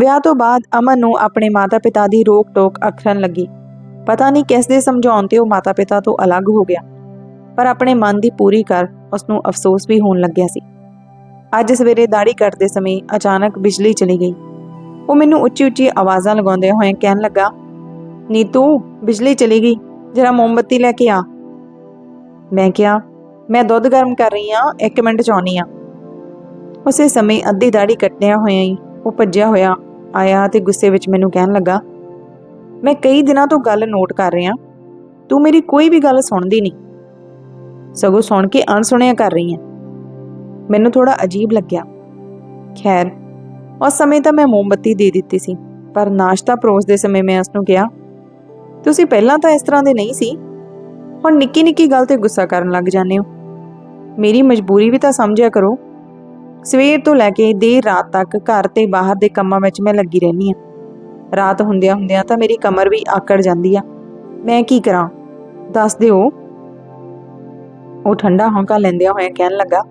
ਵਿਆਹ ਤੋਂ ਬਾਅਦ ਅਮਨ ਨੂੰ ਆਪਣੇ ਮਾਤਾ-ਪਿਤਾ ਦੀ ਰੋਕ-ਟੋਕ ਅਖਰਨ ਲੱਗੀ। ਪਤਾ ਨਹੀਂ ਕਿਸ ਦੇ ਸਮਝਾਉਣ ਤੇ ਉਹ ਮਾਤਾ-ਪਿਤਾ ਤੋਂ ਅਲੱਗ ਹੋ ਗਿਆ। ਪਰ ਆਪਣੇ ਮਨ ਦੀ ਪੂਰੀ ਕਰ ਉਸ ਨੂੰ ਅਫਸੋਸ ਵੀ ਹੋਣ ਲੱਗਿਆ ਸੀ। ਅੱਜ ਸਵੇਰੇ ਦਾੜੀ ਕੱਟਦੇ ਸਮੇਂ ਅਚਾਨਕ ਬਿਜਲੀ ਚਲੀ ਗਈ। ਉਹ ਮੈਨੂੰ ਉੱਚੀ-ਉੱਚੀ ਆਵਾਜ਼ਾਂ ਲਗਾਉਂਦੇ ਹੋਏ ਕਹਿਣ ਲੱਗਾ, ਨੀਤੂ, ਬਿਜਲੀ ਚਲੀ ਗਈ। ਜਰਾ ਮੋਮਬੱਤੀ ਲੈ ਕੇ ਆ। ਮੈਂ ਕਿਹਾ, ਮੈਂ ਦੁੱਧ ਗਰਮ ਕਰ ਰਹੀ ਹਾਂ 1 ਮਿੰਟ ਚ ਆਉਣੀ ਆ। ਉਸੇ ਸਮੇਂ ਅੱਧੀ ਦਾੜੀ ਕੱਟਿਆ ਹੋਇਆ ਹੀ ਉਹ ਭੱਜਿਆ ਹੋਇਆ ਆਇਆ ਤੇ ਗੁੱਸੇ ਵਿੱਚ ਮੈਨੂੰ ਕਹਿਣ ਲੱਗਾ, ਮੈਂ ਕਈ ਦਿਨਾਂ ਤੋਂ ਗੱਲ ਨੋਟ ਕਰ ਰਿਹਾ, ਤੂੰ ਮੇਰੀ ਕੋਈ ਵੀ ਗੱਲ ਸੁਣਦੀ ਨਹੀਂ। ਸਗੋਂ ਸੁਣ ਕੇ ਅਣਸੁਣਿਆ ਕਰ ਰਹੀ ਹੈ। ਮੈਨੂੰ ਥੋੜਾ ਅਜੀਬ ਲੱਗਿਆ। ਖੈਰ, ਉਸ ਸਮੇਂ ਤਾਂ ਮੈਂ ਮੋਮਬੱਤੀ ਦੇ ਦਿੱਤੀ ਸੀ, ਪਰ ਨਾਸ਼ਤਾ ਪਰੋਸਦੇ ਸਮੇਂ ਮੈਂ ਉਸ ਨੂੰ ਕਿਹਾ, ਤੁਸੀਂ ਪਹਿਲਾਂ ਤਾਂ ਇਸ ਤਰ੍ਹਾਂ ਦੇ ਨਹੀਂ ਸੀ। ਹੁਣ ਨਿੱਕੀ ਨਿੱਕੀ ਗੱਲ ਤੇ ਗੁੱਸਾ ਕਰਨ ਲੱਗ ਜਾਂਦੇ ਹੋ। ਮੇਰੀ ਮਜਬੂਰੀ ਵੀ ਤਾਂ ਸਮਝਿਆ ਕਰੋ ਸਵੇਰ ਤੋਂ ਲੈ ਕੇ ਦੇਰ ਰਾਤ ਤੱਕ ਘਰ ਤੇ ਬਾਹਰ ਦੇ ਕੰਮਾਂ ਵਿੱਚ ਮੈਂ ਲੱਗੀ ਰਹਿੰਦੀ ਹਾਂ। ਰਾਤ ਹੁੰਦਿਆਂ ਹੁੰਦਿਆਂ ਤਾਂ ਮੇਰੀ ਕਮਰ ਵੀ ਆਕੜ ਜਾਂਦੀ ਆ। ਮੈਂ ਕੀ ਕਰਾਂ? ਦੱਸ ਦਿਓ। ਉਹ ਠੰਡਾ ਹੌਂਕਾ ਲੈਂਦਿਆਂ ਹੋਇਆ ਕਹਿਣ ਲੱਗਾ,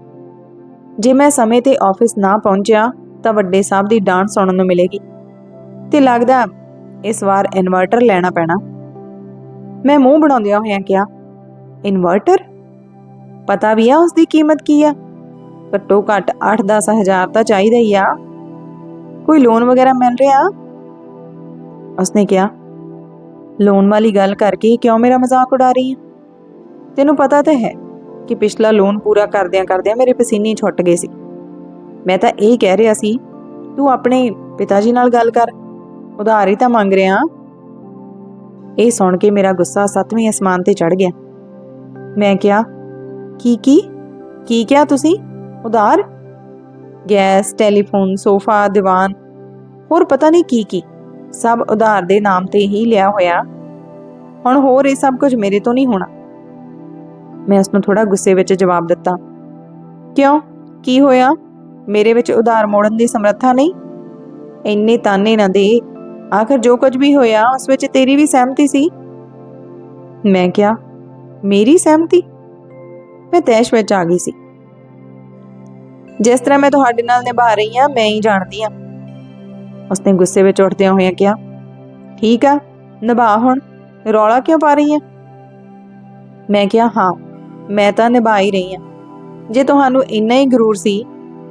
ਜੇ ਮੈਂ ਸਮੇਂ ਤੇ ਆਫਿਸ ਨਾ ਪਹੁੰਚਿਆ, ਤਾਂ ਵੱਡੇ ਸਾਹਿਬ ਦੀ ਡਾਂਟ ਸੁਣਨ ਨੂੰ ਮਿਲੇਗੀ। ਤੇ ਲੱਗਦਾ ਇਸ ਵਾਰ ਇਨਵਰਟਰ ਲੈਣਾ ਪੈਣਾ। ਮੈਂ ਮੂੰਹ ਬਣਾਉਂਦਿਆਂ ਹੋਇਆਂ ਕਿਹਾ, ਇਨਵਰਟਰ? ਪਤਾ ਵੀ ਆ ਉਸ ਦੀ ਕੀਮਤ ਕੀ ਆ? ਘੱਟੋ ਘੱਟ 8-10 ਹਜ਼ਾਰ ਤਾਂ ਚਾਹੀਦਾ ਹੀ ਆ। ਕੋਈ ਲੋਨ ਵਗੈਰਾ ਮਿਲ ਰਿਹਾ? ਉਸਨੇ ਕਿਹਾ ਲੋਨ ਵਾਲੀ ਗੱਲ ਕਰਕੇ ਕਿਉਂ ਮੇਰਾ ਮਜ਼ਾਕ ਉਡਾ ਰਹੀ ਹੈ ਤੈਨੂੰ ਪਤਾ ਤਾਂ ਹੈ ਕਿ ਪਿਛਲਾ ਲੋਨ ਪੂਰਾ ਕਰਦਿਆਂ ਕਰਦਿਆਂ ਮੇਰੇ ਪਸੀਨੇ ਛੁੱਟ ਗਏ ਸੀ। ਮੈਂ ਤਾਂ ਇਹ ਕਹਿ ਰਿਹਾ ਸੀ, ਤੂੰ ਆਪਣੇ ਪਿਤਾ ਜੀ ਨਾਲ ਗੱਲ ਕਰ, ਉਧਾਰ ਹੀ ਤਾਂ ਮੰਗ ਰਿਹਾ ਇਹ ਸੁਣ ਕੇ ਮੇਰਾ ਗੁੱਸਾ ਸੱਤਵੇਂ ਅਸਮਾਨ ਤੇ ਚੜ ਗਿਆ। ਮੈਂ ਕਿਹਾ, ਕੀ ਕੀ? ਕੀ ਕਿਹਾ ਤੁਸੀਂ? ਉਧਾਰ, ਗੈਸ, ਟੈਲੀਫੋਨ, ਸੋਫਾ, ਦੀਵਾਨ, ਹੋਰ ਪਤਾ ਨਹੀਂ ਕੀ ਕੀ, ਸਭ ਉਧਾਰ ਦੇ ਨਾਮ ਤੇ ਹੀ ਲਿਆ ਹੋਇਆ। ਹੁਣ ਹੋਰ ਇਹ ਸਭ ਕੁਝ ਮੇਰੇ ਤੋਂ ਨਹੀਂ ਹੋਣਾ। ਮੈਂ ਉਸ ਨੂੰ ਥੋੜਾ ਗੁੱਸੇ ਵਿੱਚ ਜਵਾਬ ਦਿੱਤਾ। ਕਿਉਂ? ਕੀ ਹੋਇਆ? ਮੇਰੇ ਵਿੱਚ ਉਧਾਰ ਮੋੜਨ ਦੀ ਸਮਰੱਥਾ ਨਹੀਂ? ਇੰਨੇ ਤਾਨੇ ਨਾ ਦੇ। ਆਖਰ ਜੋ ਕੁਝ ਵੀ ਹੋਇਆ, ਉਸ ਵਿੱਚ ਤੇਰੀ ਵੀ ਸਹਿਮਤੀ ਸੀ? ਮੈਂ ਕਿਹਾ, ਮੇਰੀ ਸਹਿਮਤੀ? ਮੈਂ ਤੈਸ਼ ਵਿੱਚ ਆ ਗਈ ਸੀ। ਜਿਸ ਤਰ੍ਹਾਂ ਮੈਂ ਤੁਹਾਡੇ ਨਾਲ ਨਿਭਾ ਰਹੀ ਹਾਂ, ਮੈਂ ਹੀ ਜਾਣਦੀ ਹਾਂ। ਉਸਨੇ ਗੁੱਸੇ ਵਿੱਚ ਉੱਠਦਿਆਂ ਹੋਇਆਂ ਕਿਹਾ, ਠੀਕ ਆ, ਨਿਭਾ ਹੁਣ। ਰੌਲਾ ਕਿਉਂ ਪਾ ਰਹੀ ਹੈ? ਮੈਂ ਕਿਹਾ, ਹਾਂ, ਮੈਂ ਤਾਂ ਨਿਭਾ ਹੀ ਰਹੀ ਹਾਂ। ਜੇ ਤੁਹਾਨੂੰ ਇੰਨਾ ਹੀ ਗਰੂਰ ਸੀ,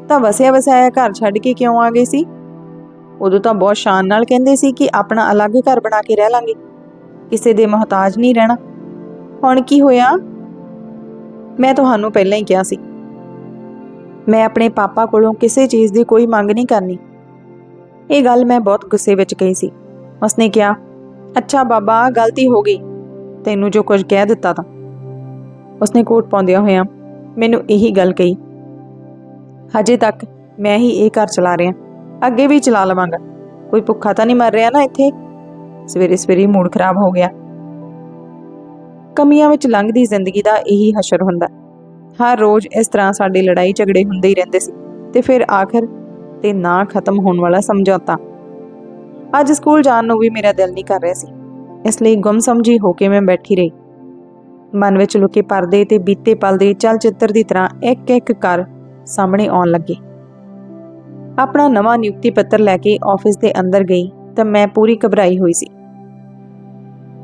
ਤਾਂ ਵਸਿਆ ਵਸਾਇਆ ਘਰ ਛੱਡ ਕੇ ਕਿਉਂ ਆ ਗਏ ਸੀ? ਉਦੋਂ ਤਾਂ ਬਹੁਤ ਸ਼ਾਨ ਨਾਲ ਕਹਿੰਦੇ ਸੀ ਕਿ ਆਪਣਾ ਅਲੱਗ ਘਰ ਬਣਾ ਕੇ ਰਹਿ ਲਾਂਗੇ। ਕਿਸੇ ਦੇ ਮੁਹਤਾਜ ਨਹੀਂ ਰਹਿਣਾ। ਹੁਣ ਕੀ ਹੋਇਆ? ਮੈਂ ਤੁਹਾਨੂੰ ਪਹਿਲਾਂ ਹੀ ਕਿਹਾ ਸੀ। ਮੈਂ ਆਪਣੇ ਪਾਪਾ ਕੋਲੋਂ ਕਿਸੇ ਚੀਜ਼ ਦੀ ਕੋਈ ਮੰਗ ਨਹੀਂ ਕਰਨੀ। ਇਹ ਗੱਲ ਮੈਂ ਬਹੁਤ ਗੁੱਸੇ ਵਿੱਚ ਕਹੀ ਸੀ। ਉਸਨੇ ਕਿਹਾ, ਅੱਛਾ ਬਾਬਾ, ਗਲਤੀ ਹੋ ਗਈ। ਤੈਨੂੰ ਜੋ ਕੁਝ ਕਹਿ ਦਿੱਤਾ ਤਾਂ। ਉਸਨੇ ਕੋਟ ਪਾਉਂਦਿਆਂ ਹੋਇਆਂ ਮੈਨੂੰ ਇਹੀ ਗੱਲ ਕਹੀ, ਹਜੇ ਤੱਕ ਮੈਂ ਹੀ ਇਹ ਘਰ ਚਲਾ ਰਿਹਾ। ਅੱਗੇ ਵੀ ਚਲਾ ਲਵਾਂਗਾ। ਕੋਈ ਭੁੱਖਾ ਤਾਂ ਨਹੀਂ ਮਰ ਰਿਹਾ ਨਾ ਇੱਥੇ? ਸਵੇਰੇ ਸਵੇਰੇ ਮੂਡ ਖਰਾਬ ਹੋ ਗਿਆ। ਕਮੀਆਂ ਵਿੱਚ ਲੰਘਦੀ ਜ਼ਿੰਦਗੀ ਦਾ ਇਹੀ ਹਸ਼ਰ ਹੁੰਦਾ। ਹਰ ਰੋਜ਼ ਇਸ ਤਰ੍ਹਾਂ ਸਾਡੀ ਲੜਾਈ ਝਗੜੇ ਹੁੰਦੇ ਹੀ ਰਹਿੰਦੇ ਸੀ ਤੇ ਫਿਰ ਆਖਰ ਤੇ ਨਾ ਖਤਮ ਹੋਣ ਵਾਲਾ ਸਮਝੌਤਾ। ਅੱਜ ਸਕੂਲ ਜਾਣ ਨੂੰ ਵੀ ਮੇਰਾ ਦਿਲ ਨਹੀਂ ਕਰ ਰਿਹਾ ਸੀ। ਇਸ ਲਈ ਗੁੰਮਸਮਝੀ ਹੋ ਕੇ ਮੈਂ ਬੈਠੀ ਰਹੀ। ਮਨ ਵਿੱਚ ਲੁਕੇ ਪਰਦੇ ਤੇ ਬੀਤੇ ਪਲ ਦੇ ਚਲਚਿੱਤਰ ਦੀ ਤਰ੍ਹਾਂ ਇੱਕ ਇੱਕ ਕਰ ਸਾਹਮਣੇ ਆਉਣ ਲੱਗੇ। ਆਪਣਾ ਨਵਾਂ ਨਿਯੁਕਤੀ ਪੱਤਰ ਲੈ ਕੇ ਆਫਿਸ ਦੇ ਅੰਦਰ ਗਈ ਤਾਂ ਮੈਂ ਪੂਰੀ ਘਬਰਾਈ ਹੋਈ ਸੀ।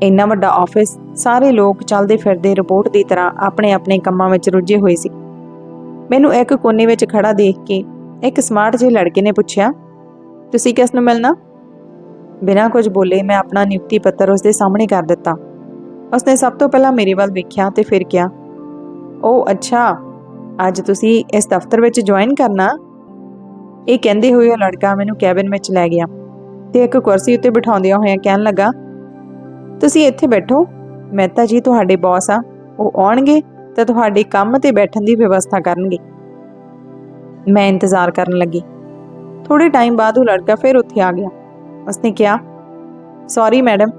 ਇੰਨਾ ਵੱਡਾ ਆਫਿਸ ਸਾਰੇ ਲੋਕ ਚੱਲਦੇ ਫਿਰਦੇ ਰਿਪੋਰਟ ਦੀ ਤਰ੍ਹਾਂ ਆਪਣੇ ਆਪਣੇ ਕੰਮਾਂ ਵਿੱਚ ਰੁੱਝੇ ਹੋਏ ਸੀ। ਮੈਨੂੰ ਇੱਕ ਕੋਨੇ ਵਿੱਚ ਖੜਾ ਦੇਖ ਕੇ ਇੱਕ ਸਮਾਰਟ ਜਿਹੇ ਲੜਕੇ ਨੇ ਪੁੱਛਿਆ, ਤੁਸੀਂ ਕਿਸ ਨੂੰ ਮਿਲਣਾ? ਬਿਨਾਂ ਕੁਝ ਬੋਲੇ ਮੈਂ ਆਪਣਾ ਨਿਯੁਕਤੀ ਪੱਤਰ ਉਸ ਦੇ ਸਾਹਮਣੇ ਕਰ ਦਿੱਤਾ। ਉਸਨੇ ਸਭ ਤੋਂ ਪਹਿਲਾਂ ਮੇਰੇ ਵੱਲ ਵੇਖਿਆ ਤੇ ਫਿਰ ਕਿਹਾ ਉਹ ਅੱਛਾ, ਅੱਜ ਤੁਸੀਂ ਇਸ ਦਫ਼ਤਰ ਵਿੱਚ ਜੁਆਇਨ ਕਰਨਾ? ਇਹ ਕਹਿੰਦੇ ਹੋਏ ਉਹ ਲੜਕਾ ਮੈਨੂੰ ਕੈਬਿਨ ਵਿੱਚ ਲੈ ਗਿਆ ਤੇ ਇੱਕ ਕੁਰਸੀ ਉੱਤੇ ਬਿਠਾਉਂਦਿਆਂ ਹੋਇਆਂ ਕਹਿਣ ਲੱਗਾ ਤੁਸੀਂ ਇੱਥੇ ਬੈਠੋ। ਮਹਿਤਾ ਜੀ ਤੁਹਾਡੇ ਬੌਸ ਆ ਉਹ ਆਉਣਗੇ ਤਾਂ ਤੁਹਾਡੇ ਕੰਮ ਤੇ ਬੈਠਣ ਦੀ ਵਿਵਸਥਾ ਕਰਨਗੇ। ਮੈਂ ਇੰਤਜ਼ਾਰ ਕਰਨ ਲੱਗੀ। ਥੋੜੇ ਟਾਈਮ ਬਾਅਦ ਉਹ ਲੜਕਾ ਫਿਰ ਉੱਥੇ ਆ ਗਿਆ। ਉਸਨੇ ਕਿਹਾ ਸੌਰੀ ਮੈਡਮ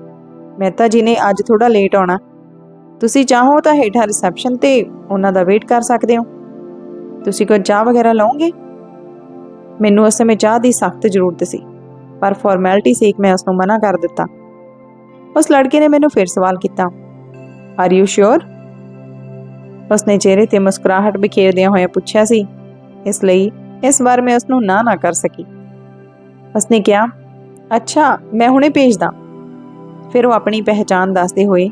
ਮਹਿਤਾ ਜੀ ਨੇ ਅੱਜ ਥੋੜਾ ਲੇਟ ਆਉਣਾ। ਤੁਸੀਂ ਚਾਹੋ ਤਾਂ ਹੇਠਾਂ ਰਿਸੈਪਸ਼ਨ ਤੇ ਉਹਨਾਂ ਦਾ ਵੇਟ ਕਰ ਸਕਦੇ ਹੋ। ਤੁਸੀਂ ਕੋਈ ਚਾਹ ਵਗੈਰਾ ਲਓਗੇ? ਮੈਨੂੰ ਉਸ ਸਮੇਂ ਚਾਹ ਦੀ ਸਖਤ ਜ਼ਰੂਰਤ ਸੀ। ਪਰ ਫਾਰਮੈਲਿਟੀ ਸੇਕ ਮੈਂ ਉਸ ਨੂੰ ਮਨਾ ਕਰ ਦਿੱਤਾ। ਉਸ ਲੜਕੇ ਨੇ ਮੈਨੂੰ ਫਿਰ ਸਵਾਲ ਕੀਤਾ। ਆਰ ਯੂ ਸ਼ੋਰ ਉਸਨੇ ਚਿਹਰੇ ਤੇ ਮੁਸਕਰਾਹਟ ਬਿਖੇਰਦਿਆਂ ਹੋਇਆ ਪੁੱਛਿਆ ਸੀ। ਇਸ ਲਈ ਇਸ ਵਾਰ ਮੈਂ ਉਸ ਨੂੰ ਨਾ ਨਾ ਕਰ ਸਕੀ। ਉਸਨੇ ਕਿਹਾ, ਅੱਛਾ, ਮੈਂ ਹੁਣੇ ਭੇਜਦਾ ਫਿਰ ਉਹ ਆਪਣੀ ਪਹਿਚਾਣ ਦੱਸਦੇ ਹੋਏ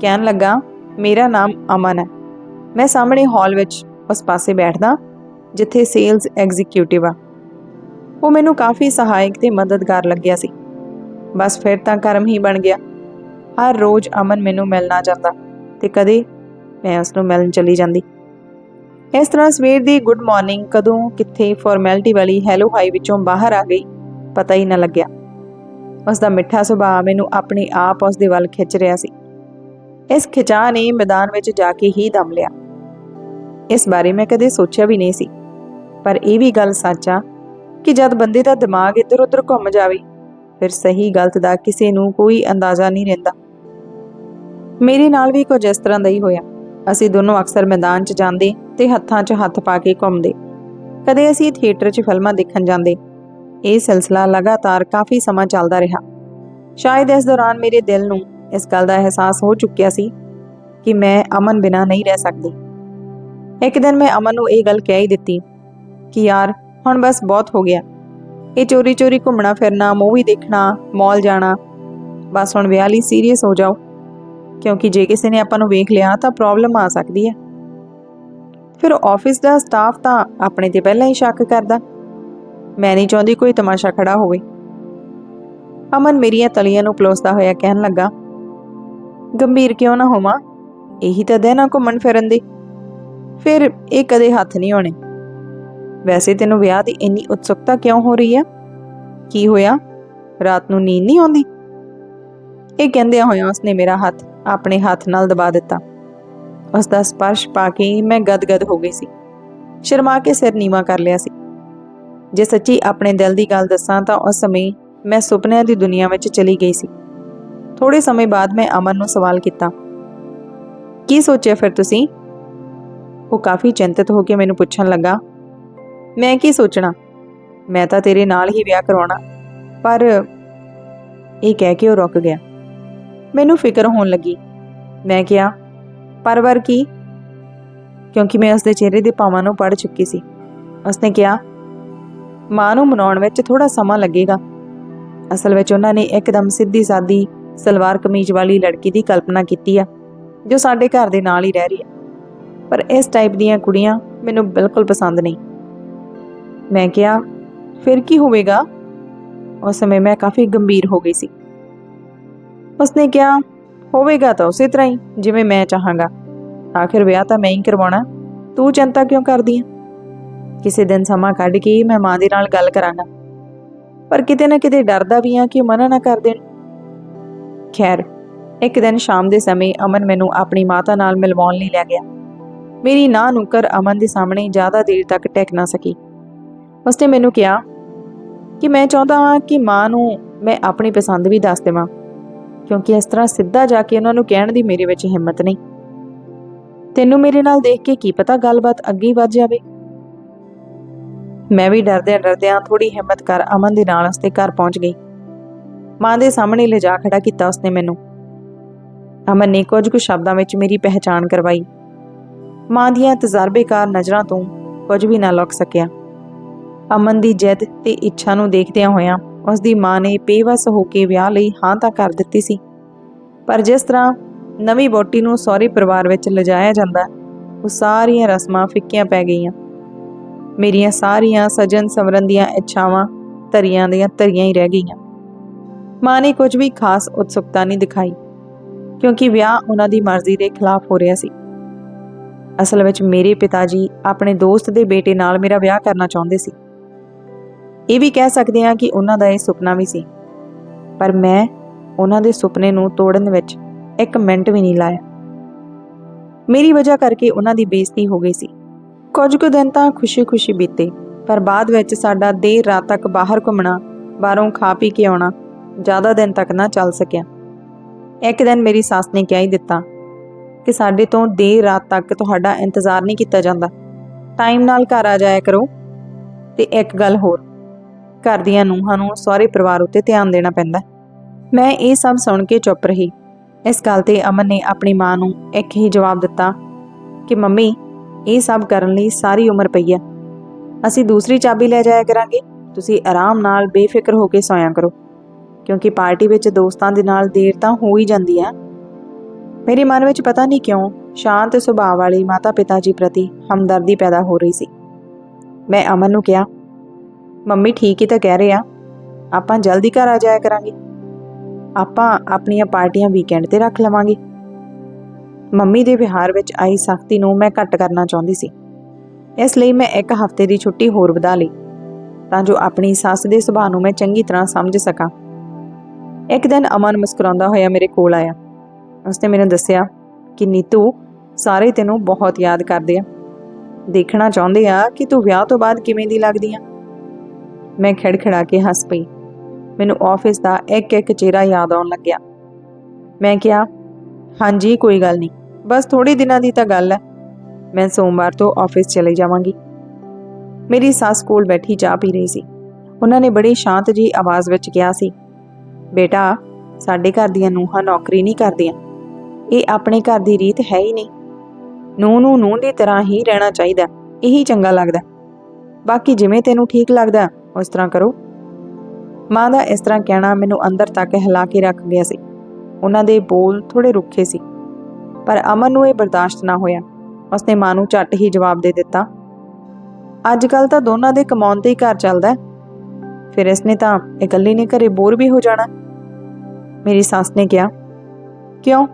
ਕਹਿਣ ਲੱਗਾ, ਮੇਰਾ ਨਾਮ ਅਮਨ ਹੈ। ਮੈਂ ਸਾਹਮਣੇ ਹਾਲ ਵਿੱਚ ਉਸ ਪਾਸੇ ਬੈਠਦਾ, ਜਿੱਥੇ ਸੇਲਸ ਐਗਜ਼ੀਕਿਊਟਿਵ ਆ। ਉਹ ਮੈਨੂੰ ਕਾਫੀ ਸਹਾਇਕ ਤੇ ਮਦਦਗਾਰ ਲੱਗਿਆ ਸੀ। ਬਸ ਫਿਰ ਤਾਂ ਕਰਮ ਹੀ ਬਣ ਗਿਆ। ਹਰ ਰੋਜ਼ ਅਮਨ ਮੈਨੂੰ ਮਿਲਣਾ ਜਾਂਦਾ ਤੇ ਕਦੇ ਮੈਂ ਉਸ ਨੂੰ ਮਿਲਣ ਚਲੀ ਜਾਂਦੀ। ਇਸ ਤਰ੍ਹਾਂ ਸਵੇਰ ਦੀ ਗੁੱਡ ਮਾਰਨਿੰਗ ਕਦੋਂ ਕਿੱਥੇ ਫਾਰਮੈਲਿਟੀ ਵਾਲੀ ਹੈਲੋ ਹਾਈ ਵਿੱਚੋਂ ਬਾਹਰ ਆ ਗਈ, ਪਤਾ ਹੀ ਨਾ ਲੱਗਿਆ। ਉਸ ਦਾ ਮਿੱਠਾ ਸੁਭਾਅ ਮੈਨੂੰ ਆਪਣੇ ਆਪ ਉਸ ਦੇ ਵੱਲ ਖਿੱਚ ਰਿਹਾ ਸੀ। ਇਸ ਖਿਚਾਅ ਨੇ ਮੈਦਾਨ ਵਿੱਚ ਜਾ ਕੇ ਹੀ ਦਮ ਲਿਆ। ਇਸ ਬਾਰੇ ਮੈਂ ਕਦੇ ਸੋਚਿਆ ਵੀ ਨਹੀਂ ਸੀ, ਪਰ ਇਹ ਵੀ ਗੱਲ ਸੱਚ ਆ ਕਿ ਜਦ ਬੰਦੇ ਦਾ ਦਿਮਾਗ ਇੱਧਰ-ਉੱਧਰ ਘੁੰਮ ਜਾਵੇ, ਫਿਰ ਸਹੀ ਗਲਤ ਦਾ ਕਿਸੇ ਨੂੰ ਕੋਈ ਅੰਦਾਜ਼ਾ ਨਹੀਂ ਰਹਿੰਦਾ। ਮੇਰੇ ਨਾਲ ਵੀ ਕੁਝ ਇਸ ਤਰ੍ਹਾਂ ਦਾ ਹੀ ਹੋਇਆ। ਅਸੀਂ ਦੋਨੋਂ ਅਕਸਰ ਮੈਦਾਨ 'ਚ ਜਾਂਦੇ ਤੇ ਹੱਥਾਂ 'ਚ ਹੱਥ ਪਾ ਕੇ ਘੁੰਮਦੇ। ਕਦੇ ਅਸੀਂ ਥੀਏਟਰ 'ਚ ਫਿਲਮਾਂ ਦੇਖਣ ਜਾਂਦੇ। ਇਹ ਸਿਲਸਿਲਾ ਲਗਾਤਾਰ ਕਾਫੀ ਸਮਾਂ ਚੱਲਦਾ ਰਿਹਾ। ਸ਼ਾਇਦ ਇਸ ਦੌਰਾਨ ਮੇਰੇ ਦਿਲ ਨੂੰ ਇਸ ਗੱਲ ਦਾ ਅਹਿਸਾਸ ਹੋ ਚੁੱਕਿਆ ਸੀ ਕਿ ਮੈਂ ਅਮਨ ਬਿਨਾ ਨਹੀਂ ਰਹਿ ਸਕਦੀ। ਇੱਕ ਦਿਨ ਮੈਂ ਅਮਨ ਨੂੰ ਇਹ ਗੱਲ ਕਹਿ ਹੀ ਦਿੱਤੀ ਕਿ ਯਾਰ, ਹੁਣ ਬਸ ਬਹੁਤ ਹੋ ਗਿਆ। ਇਹ ਚੋਰੀ ਚੋਰੀ ਘੁੰਮਣਾ ਫਿਰਨਾ ਮੂਵੀ ਦੇਖਣਾ, ਮਾਲ ਜਾਣਾ, ਬਸ ਹੁਣ ਵਿਆਹ ਲਈ ਸੀਰੀਅਸ ਹੋ ਜਾਓ। ਕਿਉਂਕਿ ਜੇ ਕਿਸੇ ਨੇ ਆਪਾਂ ਨੂੰ ਵੇਖ ਲਿਆ ਤਾਂ ਪ੍ਰੋਬਲਮ ਆ ਸਕਦੀ ਹੈ। ਫਿਰ ਆਫਿਸ ਦਾ ਸਟਾਫ ਤਾਂ ਆਪਣੇ ਤੇ ਪਹਿਲਾਂ ਹੀ ਸ਼ੱਕ ਕਰਦਾ। ਮੈਂ ਨਹੀਂ ਚਾਹੁੰਦੀ ਕੋਈ ਤਮਾਸ਼ਾ ਖੜਾ ਹੋਵੇ। ਅਮਨ ਮੇਰੀਆਂ ਤਲੀਆਂ ਨੂੰ ਪਲੋਸਦਾ ਹੋਇਆ ਕਹਿਣ ਲੱਗਾ, ਗੰਭੀਰ ਕਿਉਂ ਨਾ ਹੋਵਾਂ? ਇਹੀ ਤਾਂ ਦਿਨ ਆ ਘੁੰਮਣ ਫਿਰਨ ਦੇ। ਫਿਰ ਇਹ ਕਦੇ ਹੱਥ ਨਹੀਂ ਆਉਣੇ। ਵੈਸੇ ਤੈਨੂੰ ਵਿਆਹ ਦੀ ਇੰਨੀ ਉਤਸੁਕਤਾ ਕਿਉਂ ਹੋ ਰਹੀ ਹੈ? ਕੀ ਹੋਇਆ? ਰਾਤ ਨੂੰ ਨੀਂਦ ਨਹੀਂ ਆਉਂਦੀ? ਇਹ ਕਹਿੰਦਿਆਂ ਹੋਇਆ ਉਸਨੇ ਮੇਰਾ ਹੱਥ ਆਪਣੇ ਹੱਥ ਨਾਲ ਦਬਾ ਦਿੱਤਾ। ਉਸ ਦਾ ਸਪਰਸ਼ ਪਾ ਕੇ ਮੈਂ ਗਦਗਦ ਹੋ ਗਈ ਸੀ। ਸ਼ਰਮਾ ਕੇ ਸਿਰ ਨੀਵਾ ਕਰ ਲਿਆ ਸੀ। ਜੇ ਸੱਚੀ ਆਪਣੇ ਦਿਲ ਦੀ ਗੱਲ ਦੱਸਾਂ ਤਾਂ ਉਸ ਸਮੇਂ ਮੈਂ ਸੁਪਨਿਆਂ ਦੀ ਦੁਨੀਆ ਵਿੱਚ ਚਲੀ ਗਈ ਸੀ। ਥੋੜੇ ਸਮੇਂ ਬਾਅਦ ਮੈਂ ਅਮਨ ਨੂੰ ਸਵਾਲ ਕੀਤਾ, ਕੀ ਸੋਚਿਆ ਫਿਰ ਤੁਸੀਂ? ਉਹ ਕਾਫੀ ਚਿੰਤਤ ਹੋ ਕੇ ਮੈਨੂੰ ਪੁੱਛਣ ਲੱਗਾ, ਮੈਂ ਕੀ ਸੋਚਣਾ? ਮੈਂ ਤਾਂ ਤੇਰੇ ਨਾਲ ਹੀ ਵਿਆਹ ਕਰਵਾਉਣਾ ਪਰ ਇਹ ਕਹਿ ਕੇ ਉਹ ਰੁਕ ਗਿਆ। ਮੈਨੂੰ ਫਿਕਰ ਹੋਣ ਲੱਗੀ। ਮੈਂ ਕਿਹਾ, ਪਰ ਪਰਵਰ ਕੀ? ਕਿਉਂਕਿ ਮੈਂ ਉਸਦੇ ਚਿਹਰੇ ਦੇ ਭਾਵਾਂ ਨੂੰ ਪੜ੍ਹ ਚੁੱਕੀ ਸੀ। ਉਸਨੇ ਕਿਹਾ, ਮਾਂ ਨੂੰ ਮਨਾਉਣ ਵਿੱਚ ਥੋੜਾ ਸਮਾਂ ਲੱਗੇਗਾ। ਅਸਲ ਵਿੱਚ ਉਹਨਾਂ ਨੇ ਇੱਕਦਮ ਸਿੱਧੀ ਸਾਦੀ ਸਲਵਾਰ ਕਮੀਜ਼ ਵਾਲੀ ਲੜਕੀ ਦੀ ਕਲਪਨਾ ਕੀਤੀ ਆ, ਜੋ ਸਾਡੇ ਘਰ ਦੇ ਨਾਲ ਹੀ ਰਹਿ ਰਹੀ ਹੈ ਪਰ ਇਸ ਟਾਈਪ ਦੀਆਂ ਕੁੜੀਆਂ ਮੈਨੂੰ ਬਿਲਕੁਲ ਪਸੰਦ ਨਹੀਂ। ਮੈਂ ਕਿਹਾ, ਫਿਰ ਕੀ ਹੋਵੇਗਾ? ਉਸ ਸਮੇਂ ਮੈਂ ਕਾਫੀ ਗੰਭੀਰ ਹੋ ਗਈ ਸੀ। ਉਸਨੇ ਕਿਹਾ, ਹੋਵੇਗਾ ਤਾਂ ਉਸੇ ਤਰ੍ਹਾਂ ਹੀ, ਜਿਵੇਂ ਮੈਂ ਚਾਹਾਂਗਾ। ਆਖਿਰ ਵਿਆਹ ਤਾਂ ਮੈਂ ਹੀ ਕਰਵਾਉਣਾ। ਤੂੰ ਚਿੰਤਾ ਕਿਉਂ ਕਰਦੀ ਹੈ ਕਿਸੇ ਦਿਨ ਸਮਾਂ ਕੱਢ ਕੇ ਮੈਂ ਮਾਂ ਦੇ ਨਾਲ ਗੱਲ ਕਰਾਂਗਾ। ਪਰ ਕਿਤੇ ਨਾ ਕਿਤੇ ਡਰਦਾ ਵੀ ਆ ਕਿ ਉਹ ਮਨਾ ਨਾ ਕਰ ਦੇਣ। ਖੈਰ, ਇੱਕ ਦਿਨ ਸ਼ਾਮ ਦੇ ਸਮੇਂ ਅਮਨ ਮੈਨੂੰ ਆਪਣੀ ਮਾਤਾ ਨਾਲ ਮਿਲਵਾਉਣ ਲਈ ਲੈ ਗਿਆ। ਮੇਰੀ ਨਾ ਨੁਕਰ ਅਮਨ ਦੇ ਸਾਹਮਣੇ ਜ਼ਿਆਦਾ ਦੇਰ ਤੱਕ ਟਿਕ ਨਾ ਸਕੀ। ਉਸਨੇ ਮੈਨੂੰ ਕਿਹਾ ਕਿ ਮੈਂ ਚਾਹੁੰਦਾ ਹਾਂ ਕਿ ਮਾਂ ਨੂੰ ਮੈਂ ਆਪਣੀ ਪਸੰਦ ਵੀ ਦੱਸ ਦੇਵਾਂ। ਕਿਉਂਕਿ ਇਸ ਤਰ੍ਹਾਂ ਸਿੱਧਾ ਜਾ ਕੇ ਉਹਨਾਂ ਨੂੰ ਕਹਿਣ ਦੀ ਮੇਰੇ ਵਿੱਚ ਹਿੰਮਤ ਨਹੀਂ। ਤੈਨੂੰ ਮੇਰੇ ਨਾਲ ਦੇਖ ਕੇ ਕੀ ਪਤਾ ਗੱਲਬਾਤ ਅੱਗੇ ਵੱਧ ਜਾਵੇ? ਮੈਂ ਵੀ ਡਰਦਿਆਂ ਡਰਦਿਆਂ ਥੋੜੀ ਹਿੰਮਤ ਕਰ ਅਮਨ ਦੇ ਨਾਲ ਉਸਦੇ ਘਰ ਪਹੁੰਚ ਗਈ। ਮਾਂ ਦੇ ਸਾਹਮਣੇ ਲਿਜਾ ਖੜਾ ਕੀਤਾ ਉਸਨੇ ਮੈਨੂੰ। ਅਮਨ ਨੇ ਕੁਝ ਕੁ ਸ਼ਬਦਾਂ ਵਿੱਚ ਮੇਰੀ ਪਹਿਚਾਣ ਕਰਵਾਈ। ਮਾਂ ਦੀਆਂ ਤਜਰਬੇਕਾਰ ਨਜ਼ਰਾਂ ਤੋਂ ਕੁਝ ਵੀ ਨਾ ਲੁਕ ਸਕਿਆ। ਅਮਨ ਦੀ ਜਿੱਦ ਤੇ ਇੱਛਾ ਨੂੰ ਦੇਖਦਿਆਂ ਹੋਇਆਂ ਉਸ ਦੀ ਮਾਂ ਨੇ ਬੇਵਸ ਹੋ ਕੇ ਵਿਆਹ ਲਈ ਹਾਂ ਤਾਂ ਕਰ ਦਿੱਤੀ ਸੀ। ਪਰ ਜਿਸ ਤਰ੍ਹਾਂ ਨਵੀਂ ਵੋਟੀ ਨੂੰ ਸਹੁਰੇ ਪਰਿਵਾਰ ਵਿੱਚ ਲਿਜਾਇਆ ਜਾਂਦਾ, ਉਹ ਸਾਰੀਆਂ ਰਸਮਾਂ ਫਿੱਕੀਆਂ ਪੈ ਗਈਆਂ। ਮੇਰੀਆਂ ਸਾਰੀਆਂ ਸਜਨ ਸਮਰਨ ਦੀਆਂ ਇੱਛਾਵਾਂ ਧਰੀਆਂ ਦੀਆਂ ਧਰੀਆਂ ਹੀ ਰਹਿ ਗਈਆਂ। ਮਾਂ ਨੇ ਕੁਝ ਵੀ ਖਾਸ ਉਤਸੁਕਤਾ ਨਹੀਂ ਦਿਖਾਈ, ਕਿਉਂਕਿ ਵਿਆਹ ਉਹਨਾਂ ਦੀ ਮਰਜ਼ੀ ਦੇ ਖਿਲਾਫ ਹੋ ਰਿਹਾ ਸੀ। ਅਸਲ ਵਿੱਚ ਮੇਰੇ ਪਿਤਾ ਜੀ ਆਪਣੇ ਦੋਸਤ ਦੇ ਬੇਟੇ ਨਾਲ ਮੇਰਾ ਵਿਆਹ ਕਰਨਾ ਚਾਹੁੰਦੇ ਸੀ। ਇਹ ਵੀ ਕਹਿ ਸਕਦੇ ਹਾਂ ਕਿ ਉਹਨਾਂ ਦਾ ਇਹ ਸੁਪਨਾ ਵੀ ਸੀ। ਪਰ ਮੈਂ ਉਹਨਾਂ ਦੇ ਸੁਪਨੇ ਨੂੰ ਤੋੜਨ ਵਿੱਚ ਇੱਕ ਮਿੰਟ ਵੀ ਨਹੀਂ ਲਾਇਆ। ਮੇਰੀ ਵਜ੍ਹਾ ਕਰਕੇ ਉਹਨਾਂ ਦੀ ਬੇਇੱਜ਼ਤੀ ਹੋ ਗਈ ਸੀ। ਕੁਝ ਕੁ ਦਿਨ ਤਾਂ ਖੁਸ਼ੀ-ਖੁਸ਼ੀ ਬੀਤੇ, ਪਰ ਬਾਅਦ ਵਿੱਚ ਸਾਡਾ ਦੇਰ ਰਾਤ ਤੱਕ ਬਾਹਰ ਘੁੰਮਣਾ, ਬਾਹਰੋਂ ਖਾ ਪੀ ਕੇ ਆਉਣਾ, ਜ਼ਿਆਦਾ ਦਿਨ ਤੱਕ ਨਾ ਚੱਲ ਸਕਿਆ। ਇੱਕ ਦਿਨ ਮੇਰੀ ਸੱਸ ਨੇ ਕਹਿ ਹੀ ਦਿੱਤਾ ਕਿ ਸਾਡੇ ਤੋਂ ਦੇਰ ਰਾਤ ਤੱਕ ਤੁਹਾਡਾ ਇੰਤਜ਼ਾਰ ਨਹੀਂ ਕੀਤਾ ਜਾਂਦਾ। ਟਾਈਮ ਨਾਲ ਘਰ ਆ ਜਾਇਆ ਕਰੋ। ਤੇ ਇੱਕ ਗੱਲ ਹੋਰ, ਘਰ ਦੀਆਂ ਨੂੰਹਾਂ ਨੂੰ ਸਹੁਰੇ ਪਰਿਵਾਰ ਉੱਤੇ ਧਿਆਨ ਦੇਣਾ ਪੈਂਦਾ। ਮੈਂ ਇਹ ਸਭ ਸੁਣ ਕੇ ਚੁੱਪ ਰਹੀ। ਇਸ ਗੱਲ ਤੇ ਅਮਨ ਨੇ ਆਪਣੀ ਮਾਂ ਨੂੰ ਇੱਕ ਹੀ ਜਵਾਬ ਦਿੱਤਾ ਕਿ, ਮੰਮੀ, ਇਹ ਸਭ ਕਰਨ ਲਈ ਸਾਰੀ ਉਮਰ ਪਈ ਆ ਅਸੀਂ ਦੂਸਰੀ ਚਾਬੀ ਲੈ ਜਾਇਆ ਕਰਾਂਗੇ। ਤੁਸੀਂ ਆਰਾਮ ਨਾਲ ਬੇਫਿਕਰ ਹੋ ਕੇ ਸੌਂਇਆ ਕਰੋ। ਕਿਉਂਕਿ ਪਾਰਟੀ ਵਿੱਚ ਦੋਸਤਾਂ ਦੇ ਨਾਲ ਦੇਰ ਤਾਂ ਹੋ ਹੀ ਜਾਂਦੀ ਹੈ। ਮੇਰੇ ਮਨ ਵਿੱਚ ਪਤਾ ਨਹੀਂ ਕਿਉਂ ਸ਼ਾਂਤ ਸੁਭਾਅ ਵਾਲੀ ਮਾਤਾ-ਪਿਤਾ ਜੀ ਪ੍ਰਤੀ ਹਮਦਰਦੀ ਪੈਦਾ ਹੋ ਰਹੀ ਸੀ। ਮੈਂ ਅਮਨ ਨੂੰ ਕਿਹਾ, ਮੰਮੀ, ਠੀਕ ਹੀ ਤਾਂ ਕਹਿ ਰਹੇ ਆ। ਆਪਾਂ ਜਲਦੀ ਘਰ ਆ ਜਾਇਆ ਕਰਾਂਗੇ। ਆਪਾਂ ਆਪਣੀਆਂ ਪਾਰਟੀਆਂ ਵੀਕਐਂਡ ਤੇ ਰੱਖ ਲਵਾਂਗੇ। ਮੰਮੀ ਦੇ ਵਿਹਾਰ ਵਿੱਚ ਆਈ ਸਖਤੀ ਨੂੰ ਮੈਂ ਘੱਟ ਕਰਨਾ ਚਾਹੁੰਦੀ ਸੀ। ਇਸ ਲਈ ਮੈਂ ਇੱਕ ਹਫ਼ਤੇ ਦੀ ਛੁੱਟੀ ਹੋਰ ਵਧਾ ਲਈ, ਤਾਂ ਜੋ ਆਪਣੀ ਸੱਸ ਦੇ ਸੁਭਾਅ ਨੂੰ ਮੈਂ ਚੰਗੀ ਤਰ੍ਹਾਂ ਸਮਝ ਸਕਾਂ। ਇੱਕ ਦਿਨ ਅਮਨ ਮੁਸਕਰਾਉਂਦਾ ਹੋਇਆ ਮੇਰੇ ਕੋਲ ਆਇਆ। ਉਸਨੇ ਮੈਨੂੰ ਦੱਸਿਆ ਕਿ, ਨੀਤੂ, ਸਾਰੇ ਤੈਨੂੰ ਬਹੁਤ ਯਾਦ ਕਰਦੇ ਆ। ਦੇਖਣਾ ਚਾਹੁੰਦੇ ਆ ਕਿ ਤੂੰ ਵਿਆਹ ਤੋਂ ਬਾਅਦ ਕਿਵੇਂ ਦੀ ਲੱਗਦੀ ਆ? ਮੈਂ ਖਿੜਖਿੜਾ ਕੇ ਹੱਸ ਪਈ। ਮੈਨੂੰ ਆਫਿਸ ਦਾ ਇੱਕ ਇੱਕ ਚਿਹਰਾ ਯਾਦ ਆਉਣ ਲੱਗਿਆ। ਮੈਂ ਕਿਹਾ, ਹਾਂਜੀ, ਕੋਈ ਗੱਲ ਨਹੀਂ। ਬਸ ਥੋੜੇ ਦਿਨਾਂ ਦੀ ਤਾਂ ਗੱਲ ਹੈ। ਮੈਂ ਸੋਮਵਾਰ ਤੋਂ ਆਫਿਸ ਚਲੇ ਜਾਵਾਂਗੀ। ਮੇਰੀ ਸੱਸ ਕੋਲ ਬੈਠੀ ਚਾਹ ਪੀ ਰਹੀ ਸੀ। ਉਹਨਾਂ ਨੇ ਬੜੀ ਸ਼ਾਂਤ ਜੀ ਆਵਾਜ਼ ਵਿੱਚ ਕਿਹਾ ਸੀ, ਬੇਟਾ, ਸਾਡੇ ਘਰ ਦੀਆਂ ਨੂੰਹਾਂ ਨੌਕਰੀ ਨਹੀਂ ਕਰਦੀਆਂ। ਇਹ ਆਪਣੇ ਘਰ ਦੀ ਰੀਤ ਹੈ ਹੀ ਨਹੀਂ। ਨੂੰਹ ਨੂੰ ਨੂੰਹ ਦੀ ਤਰ੍ਹਾਂ ਹੀ ਰਹਿਣਾ ਚਾਹੀਦਾ। ਇਹੀ ਚੰਗਾ ਲੱਗਦਾ। ਬਾਕੀ ਜਿਵੇਂ ਤੈਨੂੰ ਠੀਕ ਲੱਗਦਾ, ਉਸ ਤਰ੍ਹਾਂ ਕਰੋ। ਮਾਂ ਦਾ ਇਸ ਤਰ੍ਹਾਂ ਕਹਿਣਾ ਮੈਨੂੰ ਅੰਦਰ ਤੱਕ ਹਿਲਾ ਕੇ ਰੱਖ ਗਿਆ ਸੀ। ਉਹਨਾਂ ਦੇ ਬੋਲ ਥੋੜੇ ਰੁੱਖੇ ਸੀ। ਪਰ ਅਮਨ ਨੂੰ ਇਹ ਬਰਦਾਸ਼ਤ ਨਾ ਹੋਇਆ। ਉਸਨੇ ਮਾਂ ਨੂੰ ਝੱਟ ਹੀ ਜਵਾਬ ਦੇ ਦਿੱਤਾ ਅੱਜ ਕੱਲ ਤਾਂ ਦੋਨਾਂ ਦੇ ਕਮਾਉਣ ਤੇ ਹੀ ਘਰ ਚੱਲਦਾ ਫਿਰ ਇਸਨੇ ਤਾਂ ਇਕੱਲੀ ਨੇ ਘਰੇ ਬੋਰ ਵੀ ਹੋ ਜਾਣਾ? ਮੇਰੀ ਸੱਸ ਨੇ ਕਿਹਾ, ਕਿਉਂ?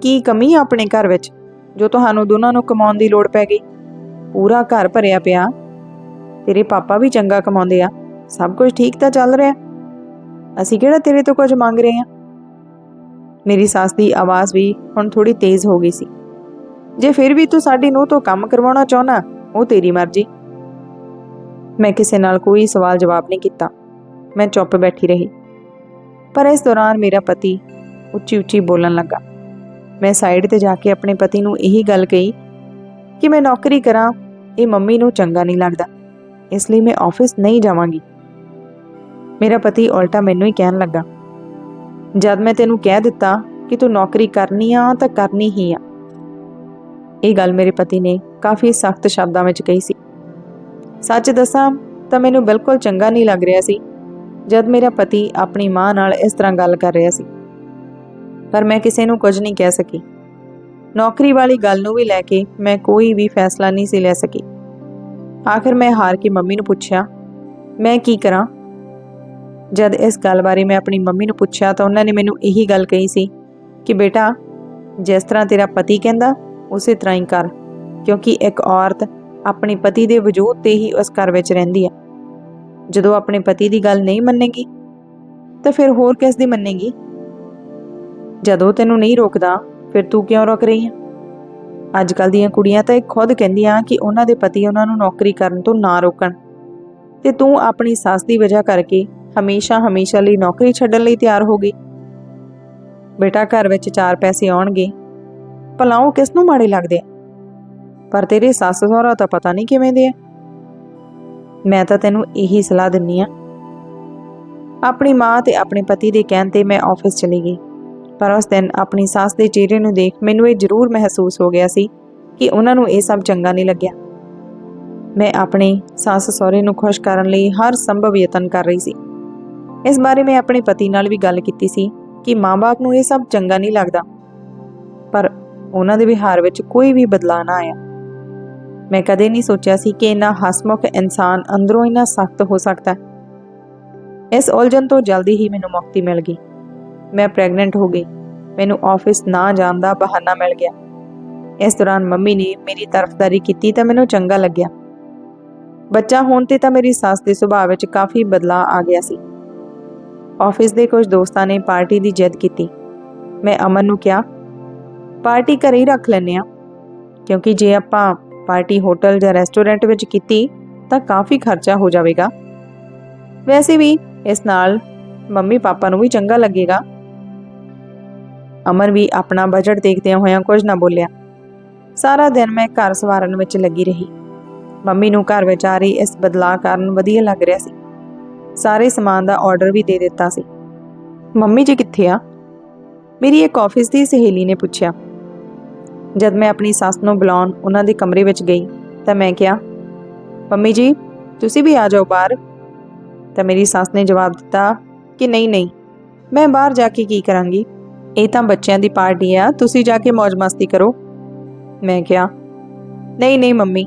ਕੀ ਕਮੀ ਆ ਆਪਣੇ ਘਰ ਵਿੱਚ, ਜੋ ਤੁਹਾਨੂੰ ਦੋਨਾਂ ਨੂੰ ਕਮਾਉਣ ਦੀ ਲੋੜ ਪੈ ਗਈ? ਪੂਰਾ ਘਰ ਭਰਿਆ ਪਿਆ। ਤੇਰੇ ਪਾਪਾ ਵੀ ਚੰਗਾ ਕਮਾਉਂਦੇ ਆ। ਸਭ ਕੁਝ ਠੀਕ ਤਾਂ ਚੱਲ ਰਿਹਾ ਅਸੀਂ ਕਿਹੜਾ ਤੇਰੇ ਤੋਂ ਕੁਝ ਮੰਗ ਰਹੇ ਹਾਂ? ਮੇਰੀ ਸੱਸ ਦੀ ਆਵਾਜ਼ ਵੀ ਹੁਣ ਥੋੜੀ ਤੇਜ਼ ਹੋ ਗਈ ਸੀ। ਜੇ ਫਿਰ ਵੀ ਤੂੰ ਸਾਡੀ ਨੂੰਹ ਤੋਂ ਕੰਮ ਕਰਵਾਉਣਾ ਚਾਹਨਾ ਉਹ ਤੇਰੀ ਮਰਜ਼ੀ। ਮੈਂ ਕਿਸੇ ਨਾਲ ਕੋਈ ਸਵਾਲ ਜਵਾਬ ਨਹੀਂ ਕੀਤਾ। ਮੈਂ ਚੁੱਪ ਬੈਠੀ ਰਹੀ। ਪਰ ਇਸ ਦੌਰਾਨ ਮੇਰਾ ਪਤੀ ਉੱਚੀ ਉੱਚੀ ਬੋਲਣ ਲੱਗਾ। ਮੈਂ ਸਾਈਡ ਤੇ ਜਾ ਕੇ ਆਪਣੇ ਪਤੀ ਨੂੰ ਇਹੀ ਗੱਲ ਕਹੀ ਕਿ ਮੈਂ ਨੌਕਰੀ ਕਰਾਂ, ਇਹ ਮੰਮੀ ਨੂੰ ਚੰਗਾ ਨਹੀਂ ਲੱਗਦਾ। ਇਸ ਲਈ ਮੈਂ ਆਫਿਸ ਨਹੀਂ ਜਾਵਾਂਗੀ। ਮੇਰਾ ਪਤੀ ਉਲਟਾ ਮੈਨੂੰ ਹੀ ਕਹਿਣ ਲੱਗਾ। ਜਦ ਮੈਂ ਤੈਨੂੰ ਕਹਿ ਦਿੱਤਾ ਕਿ ਤੂੰ ਨੌਕਰੀ ਕਰਨੀ ਆ, ਤਾਂ ਕਰਨੀ ਹੀ ਆ। ਇਹ ਗੱਲ ਮੇਰੇ ਪਤੀ ਨੇ ਕਾਫੀ ਸਖਤ ਸ਼ਬਦਾਂ ਵਿੱਚ ਕਹੀ ਸੀ। ਸੱਚ ਦੱਸਾਂ, ਤਾਂ ਮੈਨੂੰ ਬਿਲਕੁਲ ਚੰਗਾ ਨਹੀਂ ਲੱਗ ਰਿਹਾ ਸੀ, ਜਦ ਮੇਰਾ ਪਤੀ ਆਪਣੀ ਮਾਂ ਨਾਲ ਇਸ ਤਰ੍ਹਾਂ ਗੱਲ ਕਰ ਰਿਹਾ ਸੀ। ਪਰ ਮੈਂ ਕਿਸੇ ਨੂੰ ਕੁਝ ਨਹੀਂ ਕਹਿ ਸਕੀ। ਨੌਕਰੀ ਵਾਲੀ ਗੱਲ ਨੂੰ ਵੀ ਲੈ ਕੇ ਮੈਂ ਕੋਈ ਵੀ ਫੈਸਲਾ ਨਹੀਂ ਸੀ ਲੈ ਸਕੀ। ਆਖਿਰ ਮੈਂ ਹਾਰ ਕੇ ਮੰਮੀ ਨੂੰ ਪੁੱਛਿਆ, ਮੈਂ ਕੀ ਕਰਾਂ? ਜਦ ਇਸ ਗੱਲ ਬਾਰੇ ਮੈਂ ਆਪਣੀ ਮੰਮੀ ਨੂੰ ਪੁੱਛਿਆ ਤਾਂ ਉਹਨਾਂ ਨੇ ਮੈਨੂੰ ਇਹੀ ਗੱਲ ਕਹੀ ਸੀ ਕਿ ਬੇਟਾ, ਜਿਸ ਤਰ੍ਹਾਂ ਤੇਰਾ ਪਤੀ ਕਹਿੰਦਾ, ਉਸੇ ਤਰ੍ਹਾਂ ਹੀ ਕਰ, ਕਿਉਂਕਿ ਇੱਕ ਔਰਤ ਆਪਣੇ ਪਤੀ ਦੇ ਵਜੂਦ ਤੇ ਹੀ ਉਸ ਘਰ ਵਿੱਚ ਰਹਿੰਦੀ ਹੈ। ਜਦੋਂ ਆਪਣੇ ਪਤੀ ਦੀ ਗੱਲ ਨਹੀਂ ਮੰਨੇਗੀ, ਤਾਂ ਫਿਰ ਹੋਰ ਕਿਸ ਦੀ ਮੰਨੇਗੀ? ਜਦੋਂ ਤੈਨੂੰ ਨਹੀਂ ਰੋਕਦਾ, ਫਿਰ ਤੂੰ ਕਿਉਂ ਰੋਕ ਰਹੀ ਹੈ? ਅੱਜ ਕੱਲ ਦੀਆਂ ਕੁੜੀਆਂ ਤਾਂ ਇਹ ਖੁਦ ਕਹਿੰਦੀਆਂ ਕਿ ਉਹਨਾਂ ਦੇ ਪਤੀ ਉਹਨਾਂ ਨੂੰ ਨੌਕਰੀ ਕਰਨ ਤੋਂ ਨਾ ਰੋਕਣ ਤੇ ਤੂੰ ਆਪਣੀ ਸੱਸ ਦੀ ਵਜ੍ਹਾ ਕਰਕੇ ਹਮੇਸ਼ਾ ਹਮੇਸ਼ਾ ਲਈ ਨੌਕਰੀ ਛੱਡਣ ਲਈ ਤਿਆਰ ਹੋ ਗਈ। ਬੇਟਾ ਘਰ ਵਿੱਚ ਚਾਰ ਪੈਸੇ ਆਉਣਗੇ। ਭਲਾ ਉਹ ਕਿਸ ਨੂੰ ਮਾੜੇ ਲੱਗਦੇ ਆ? ਪਰ ਤੇਰੇ ਸੱਸ ਸਹੁਰਾ ਤਾਂ ਪਤਾ ਨਹੀਂ ਕਿਵੇਂ ਦੇ ਆ। ਮੈਂ ਤਾਂ ਤੈਨੂੰ ਇਹੀ ਸਲਾਹ ਦਿੰਨੀ ਆ। ਆਪਣੀ ਮਾਂ ਤੇ ਆਪਣੇ ਪਤੀ ਦੇ ਕਹਿਣ ਤੇ ਮੈਂ ਆਫਿਸ ਚਲੀ ਗਈ। ਪਰ ਉਸ ਦਿਨ ਆਪਣੀ ਸੱਸ ਦੇ ਚਿਹਰੇ ਨੂੰ ਦੇਖ ਮੈਨੂੰ ਇਹ ਜ਼ਰੂਰ ਮਹਿਸੂਸ ਹੋ ਗਿਆ ਸੀ ਕਿ ਉਹਨਾਂ ਨੂੰ ਇਹ ਸਭ ਚੰਗਾ ਨਹੀਂ ਲੱਗਿਆ। ਮੈਂ ਆਪਣੇ ਸੱਸ ਸਹੁਰੇ ਨੂੰ ਖੁਸ਼ ਕਰਨ ਲਈ ਹਰ ਸੰਭਵ ਯਤਨ ਕਰ ਰਹੀ ਸੀ। ਇਸ ਬਾਰੇ ਮੈਂ ਆਪਣੇ ਪਤੀ ਨਾਲ ਵੀ ਗੱਲ ਕੀਤੀ ਸੀ ਕਿ ਮਾਂ-ਬਾਪ ਨੂੰ ਇਹ ਸਭ ਚੰਗਾ ਨਹੀਂ ਲੱਗਦਾ। ਪਰ ਉਹਨਾਂ ਦੇ ਵਿਹਾਰ ਵਿੱਚ ਕੋਈ ਵੀ ਬਦਲਾਅ ਨਾ ਆਇਆ। ਮੈਂ ਕਦੇ ਨਹੀਂ ਸੋਚਿਆ ਸੀ ਕਿ ਇੰਨਾ ਹਸਮੁਖ ਇਨਸਾਨ ਅੰਦਰੋਂ ਇੰਨਾ ਸਖਤ ਹੋ ਸਕਦਾ। ਹੈ ਇਸ ਉਲਝਣ ਤੋਂ ਜਲਦੀ ਹੀ ਮੈਨੂੰ ਮੁਕਤੀ ਮਿਲ ਗਈ। ਮੈਂ ਪ੍ਰੈਗਨੈਂਟ ਹੋ ਗਈ। ਮੈਨੂੰ ਆਫਿਸ ਨਾ ਜਾਣ ਦਾ ਬਹਾਨਾ ਮਿਲ ਗਿਆ। ਇਸ ਦੌਰਾਨ ਮੰਮੀ ਨੇ ਮੇਰੀ ਤਰਫਦਾਰੀ ਕੀਤੀ ਤਾਂ ਮੈਨੂੰ ਚੰਗਾ ਲੱਗਿਆ। ਬੱਚਾ ਹੋਣ ਤੇ ਤਾਂ ਮੇਰੀ ਸੱਸ ਦੇ ਸੁਭਾਅ ਵਿੱਚ ਕਾਫੀ ਬਦਲਾਅ ਆ ਗਿਆ ਸੀ। ਆਫਿਸ ਦੇ ਕੁਝ ਦੋਸਤਾਂ ਨੇ ਪਾਰਟੀ ਦੀ ਜਿੱਦ ਕੀਤੀ। ਮੈਂ ਅਮਨ ਨੂੰ ਕਿਹਾ, ਪਾਰਟੀ ਘਰੇ ਹੀ ਰੱਖ ਲੈਨੇ ਆ ਕਿਉਂਕਿ ਜੇ ਆਪਾਂ ਪਾਰਟੀ ਹੋਟਲ ਜਾਂ ਰੈਸਟੋਰੈਂਟ ਵਿੱਚ ਕੀਤੀ, ਤਾਂ ਕਾਫੀ ਖਰਚਾ ਹੋ ਜਾਵੇਗਾ। ਵੈਸੇ ਵੀ ਇਸ ਨਾਲ ਮੰਮੀ ਪਾਪਾ ਨੂੰ ਵੀ ਚੰਗਾ ਲੱਗੇਗਾ। ਅਮਨ ਵੀ ਆਪਣਾ ਬਜਟ ਦੇਖਦਿਆਂ ਹੋਇਆਂ ਕੁਝ ਨਾ ਬੋਲਿਆ। ਸਾਰਾ ਦਿਨ ਮੈਂ ਘਰ ਸਵਾਰਨ ਵਿੱਚ ਲੱਗੀ ਰਹੀ। ਮੰਮੀ ਨੂੰ ਘਰ ਵਿੱਚ ਆ ਰਹੀ ਇਸ ਬਦਲਾਅ ਕਾਰਨ ਵਧੀਆ ਲੱਗ ਰਿਹਾ ਸੀ। ਸਾਰੇ ਸਮਾਨ ਦਾ ਆਰਡਰ ਵੀ ਦੇ ਦਿੱਤਾ ਸੀ। ਮੰਮੀ ਜੀ ਕਿੱਥੇ ਆ? ਮੇਰੀ ਇੱਕ ਆਫਿਸ ਦੀ ਸਹੇਲੀ ਨੇ ਪੁੱਛਿਆ। ਜਦ ਮੈਂ ਆਪਣੀ ਸੱਸ ਨੂੰ ਬੁਲਾਉਣ ਉਹਨਾਂ ਦੇ ਕਮਰੇ ਵਿੱਚ ਗਈ, ਤਾਂ ਮੈਂ ਕਿਹਾ, ਮੰਮੀ ਜੀ, ਤੁਸੀਂ ਵੀ ਆ ਜਾਓ ਬਾਹਰ। ਤਾਂ ਮੇਰੀ ਸੱਸ ਨੇ ਜਵਾਬ ਦਿੱਤਾ ਕਿ ਨਹੀਂ ਨਹੀਂ, ਮੈਂ ਬਾਹਰ ਜਾ ਕੇ ਕੀ ਕਰਾਂਗੀ? ਇਹ ਤਾਂ ਬੱਚਿਆਂ ਦੀ ਪਾਰਟੀ ਆ, ਤੁਸੀਂ ਜਾ ਕੇ ਮौज ਮਸਤੀ ਕਰੋ। ਮੈਂ ਕਿਹਾ, ਨਹੀਂ ਨਹੀਂ ਮੰਮੀ,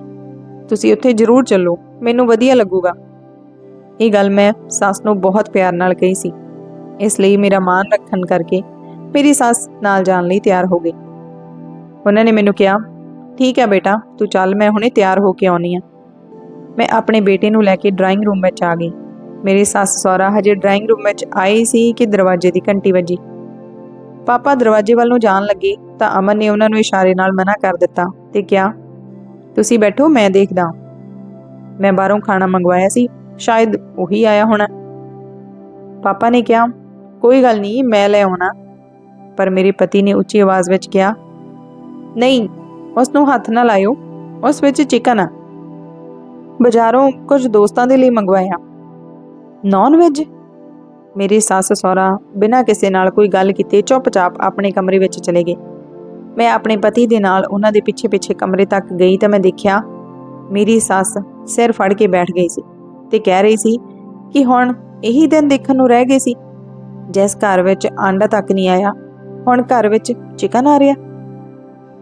ਤੁਸੀਂ ਉੱਥੇ ਜ਼ਰੂਰ ਚੱਲੋ, ਮੈਨੂੰ ਵਧੀਆ ਲੱਗੂਗਾ। ਇਹ ਗੱਲ ਮੈਂ ਸੱਸ ਨੂੰ ਬਹੁਤ ਪਿਆਰ ਨਾਲ ਕਹੀ ਸੀ। ਇਸ ਲਈ ਮੇਰਾ ਮਾਨ ਰੱਖਣ ਕਰਕੇ ਮੇਰੀ ਸੱਸ ਨਾਲ ਜਾਣ ਲਈ ਤਿਆਰ ਹੋ ਗਈ। ਉਹਨਾਂ ਨੇ ਮੈਨੂੰ ਕਿਹਾ, ਠੀਕ ਹੈ ਬੇਟਾ, ਤੂੰ ਚੱਲ, ਮੈਂ ਹੁਣੇ ਤਿਆਰ ਹੋ ਕੇ ਆਉਣੀ ਆ ਮੈਂ ਆਪਣੇ ਬੇਟੇ ਨੂੰ ਲੈ ਕੇ ਡਰਾਇੰਗ ਰੂਮ ਵਿੱਚ ਆ ਗਈ। ਮੇਰੇ ਸੱਸ ਸਹੁਰਾ ਹਜੇ ਡਰਾਇੰਗ ਰੂਮ ਵਿੱਚ ਆਏ ਸੀ ਕਿ ਦਰਵਾਜ਼ੇ ਦੀ ਘੰਟੀ ਵੱਜੀ। ਪਾਪਾ ਦਰਵਾਜ਼ੇ ਵੱਲ ਨੂੰ ਜਾਣ ਲੱਗੇ ਤਾਂ ਅਮਨ ਨੇ ਉਹਨਾਂ ਨੂੰ ਇਸ਼ਾਰੇ ਨਾਲ ਮਨਾ ਕਰ ਦਿੱਤਾ ਤੇ ਕਿਹਾ, ਤੁਸੀਂ ਬੈਠੋ, ਮੈਂ ਦੇਖਦਾ ਮੈਂ ਬਾਹਰੋਂ ਖਾਣਾ ਮੰਗਵਾਇਆ ਸੀ ਸ਼ਾਇਦ ਉਹੀ ਆਇਆ ਹੋਣਾ। ਪਾਪਾ ਨੇ ਕਿਹਾ, ਕੋਈ ਗੱਲ ਨਹੀਂ, ਮੈਂ ਲੈ ਆਉਣਾ। ਪਰ ਮੇਰੇ ਪਤੀ ਨੇ ਉੱਚੀ ਆਵਾਜ਼ ਵਿੱਚ ਕਿਹਾ, ਨਹੀਂ, ਉਸ ਨੂੰ ਹੱਥ ਨਾ ਲਾਇਓ, ਉਸ ਵਿੱਚ ਚਿਕਨ ਆ। ਬਾਜ਼ਾਰੋਂ ਕੁਝ ਦੋਸਤਾਂ ਦੇ ਲਈ ਮੰਗਵਾਇਆ ਨਾਨ ਵੈਜ ਮੇਰੀ ਸੱਸ ਸਹੁਰਾ ਬਿਨਾਂ ਕਿਸੇ ਨਾਲ ਕੋਈ ਗੱਲ ਕੀਤੇ, ਚੁੱਪਚਾਪ ਆਪਣੇ ਕਮਰੇ ਵਿੱਚ ਚਲੇ ਗਏ। ਮੈਂ ਆਪਣੇ ਪਤੀ ਦੇ ਨਾਲ ਉਹਨਾਂ ਦੇ ਪਿੱਛੇ ਪਿੱਛੇ ਕਮਰੇ ਤੱਕ ਗਈ ਤਾਂ ਮੈਂ ਦੇਖਿਆ, ਮੇਰੀ ਸੱਸ ਸਿਰ ਫੜ ਕੇ ਬੈਠ ਗਈ ਸੀ। ਤੇ ਕਹਿ ਰਹੀ ਸੀ ਕਿ ਹੁਣ ਇਹੀ ਦਿਨ ਦੇਖਣ ਨੂੰ ਰਹਿ ਗਏ ਸੀ। ਜਿਸ ਘਰ ਵਿੱਚ ਆਂਡਾ ਤੱਕ ਨਹੀਂ ਆਇਆ, ਹੁਣ ਘਰ ਵਿੱਚ ਚਿਕਨ ਆ ਰਿਹਾ।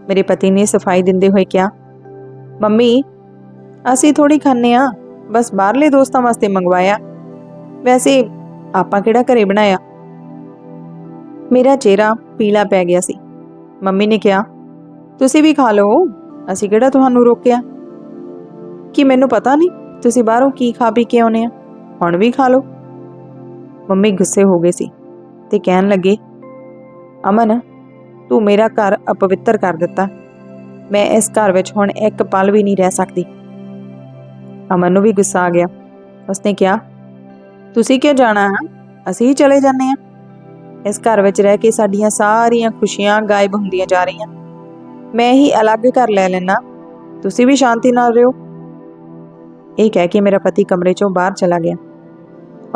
ਮੇਰੇ ਪਤੀ ਨੇ ਸਫ਼ਾਈ ਦਿੰਦੇ ਹੋਏ ਕਿਹਾ, ਮੰਮੀ, ਅਸੀਂ ਥੋੜੀ ਖਾਂਦੇ ਆ ਬਸ ਬਾਹਰਲੇ ਦੋਸਤਾਂ ਵਾਸਤੇ ਮੰਗਵਾਇਆ। ਵੈਸੇ ਆਪਾਂ ਕਿਹੜਾ ਘਰੇ ਬਣਾਇਆ? ਮੇਰਾ ਚਿਹਰਾ ਪੀਲਾ ਪੈ ਗਿਆ ਸੀ। ਮੰਮੀ ਨੇ ਕਿਹਾ, ਤੁਸੀਂ ਵੀ ਖਾ ਲਓ, ਅਸੀਂ ਕਿਹੜਾ ਤੁਹਾਨੂੰ ਰੋਕਿਆ? ਕਿ ਮੈਨੂੰ ਪਤਾ ਨਹੀਂ? ਤੁਸੀਂ ਬਾਹਰੋਂ ਕੀ ਖਾ ਪੀ ਕੇ ਆਉਨੇ ਆ? ਹੁਣ ਵੀ ਖਾ ਲਓ। ਮੰਮੀ ਗੁੱਸੇ ਹੋ ਗਏ ਸੀ ਤੇ ਕਹਿਣ ਲੱਗੇ, ਅਮਨ, ਤੂੰ ਮੇਰਾ ਘਰ ਅਪਵਿੱਤਰ ਕਰ ਦਿੱਤਾ। ਮੈਂ ਇਸ ਘਰ ਵਿੱਚ ਹੁਣ ਇੱਕ ਪਲ ਵੀ ਨਹੀਂ ਰਹਿ ਸਕਦੀ। ਅਮਨ ਨੂੰ ਵੀ ਗੁੱਸਾ ਆ ਗਿਆ। ਉਸਨੇ ਕਿਹਾ, ਤੁਸੀਂ ਕਿਉਂ ਜਾਣਾ? ਹੈ ਅਸੀਂ ਹੀ ਚਲੇ ਜਾਂਦੇ ਹਾਂ। ਇਸ ਘਰ ਵਿੱਚ ਰਹਿ ਕੇ ਸਾਡੀਆਂ ਸਾਰੀਆਂ ਖੁਸ਼ੀਆਂ ਗਾਇਬ ਹੁੰਦੀਆਂ ਜਾ ਰਹੀਆਂ। ਮੈਂ ਹੀ ਅਲੱਗ ਘਰ ਲੈ ਲੈਣਾ ਤੁਸੀਂ ਵੀ ਸ਼ਾਂਤੀ ਨਾਲ ਰਹੋ। ਇਹ ਕਹਿ ਕੇ ਮੇਰਾ ਪਤੀ ਕਮਰੇ ਚੋਂ ਬਾਹਰ ਚਲਾ ਗਿਆ।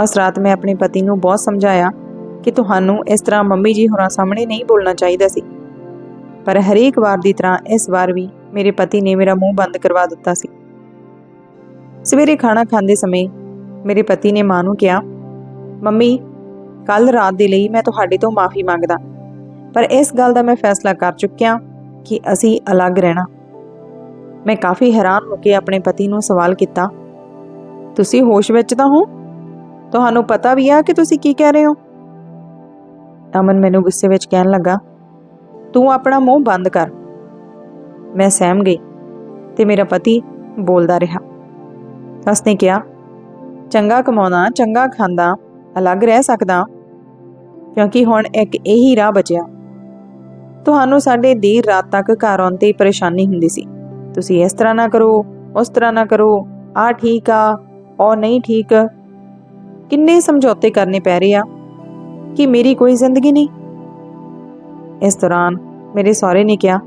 ਉਸ ਰਾਤ ਮੈਂ ਆਪਣੇ ਪਤੀ ਨੂੰ ਬਹੁਤ ਸਮਝਾਇਆ ਕਿ ਤੁਹਾਨੂੰ ਇਸ ਤਰ੍ਹਾਂ ਮੰਮੀ ਜੀ ਹੋਰਾਂ ਸਾਹਮਣੇ ਨਹੀਂ ਬੋਲਣਾ ਚਾਹੀਦਾ ਸੀ। ਪਰ ਹਰੇਕ ਵਾਰ ਦੀ ਤਰ੍ਹਾਂ ਇਸ ਵਾਰ ਵੀ ਮੇਰੇ ਪਤੀ ਨੇ ਮੇਰਾ ਮੂੰਹ ਬੰਦ ਕਰਵਾ ਦਿੱਤਾ ਸੀ। ਸਵੇਰੇ ਖਾਣਾ ਖਾਂਦੇ ਸਮੇਂ ਮੇਰੇ ਪਤੀ ਨੇ ਮਾਂ ਨੂੰ ਕਿਹਾ, ਮੰਮੀ ਕੱਲ ਰਾਤ ਦੇ ਲਈ ਮੈਂ ਤੁਹਾਡੇ ਤੋਂ ਮਾਫੀ ਮੰਗਦਾ। ਪਰ ਇਸ ਗੱਲ ਦਾ ਮੈਂ ਫੈਸਲਾ ਕਰ ਚੁੱਕਿਆ ਕਿ ਅਸੀਂ ਅਲੱਗ ਰਹਿਣਾ। ਮੈਂ ਕਾਫੀ ਹੈਰਾਨ ਹੋ ਕੇ ਆਪਣੇ ਪਤੀ ਨੂੰ ਸਵਾਲ ਕੀਤਾ, ਤੁਸੀਂ ਹੋਸ਼ ਵਿੱਚ ਤਾਂ ਹੋ? ਤੁਹਾਨੂੰ ਪਤਾ ਵੀ ਆ ਕਿ ਤੁਸੀਂ ਕੀ ਕਹਿ ਰਹੇ ਹੋ? ਅਮਨ ਮੈਨੂੰ ਗੁੱਸੇ ਵਿੱਚ ਕਹਿਣ ਲੱਗਾ, ਤੂੰ ਆਪਣਾ ਮੂੰਹ ਬੰਦ ਕਰ। ਮੈਂ ਸਹਿਮ ਗਈ ਤੇ ਮੇਰਾ ਪਤੀ ਬੋਲਦਾ ਰਿਹਾ। ਉਸਨੇ ਕਿਹਾ, ਚੰਗਾ ਕਮਾਉਣਾ, ਚੰਗਾ ਖਾਂਦਾ, ਅਲੱਗ ਰਹਿ ਸਕਦਾ, ਕਿਉਂਕਿ ਹੁਣ ਇੱਕ ਇਹੀ ਰਾਹ ਬਚਿਆ। ਤੁਹਾਨੂੰ ਸਾਡੇ ਦੇਰ ਰਾਤ ਤੱਕ ਘਰ ਆਉਣ ਤੇ ਪਰੇਸ਼ਾਨੀ ਹੁੰਦੀ ਸੀ। ਤੁਸੀਂ ਇਸ ਤਰ੍ਹਾਂ ਨਾ ਕਰੋ, ਉਸ ਤਰ੍ਹਾਂ ਨਾ ਕਰੋ। ਆ ਠੀਕ ਆ, ਉਹ ਨਹੀਂ ਠੀਕ। ਕਿੰਨੇ ਸਮਝੌਤੇ ਕਰਨੇ ਪੈ ਰਹੇ ਆ ਕਿ ਮੇਰੀ ਕੋਈ ਜ਼ਿੰਦਗੀ ਨਹੀਂ? ਇਸ ਦੌਰਾਨ ਮੇਰੇ ਸਹੁਰੇ ਨੇ ਕਿਹਾ,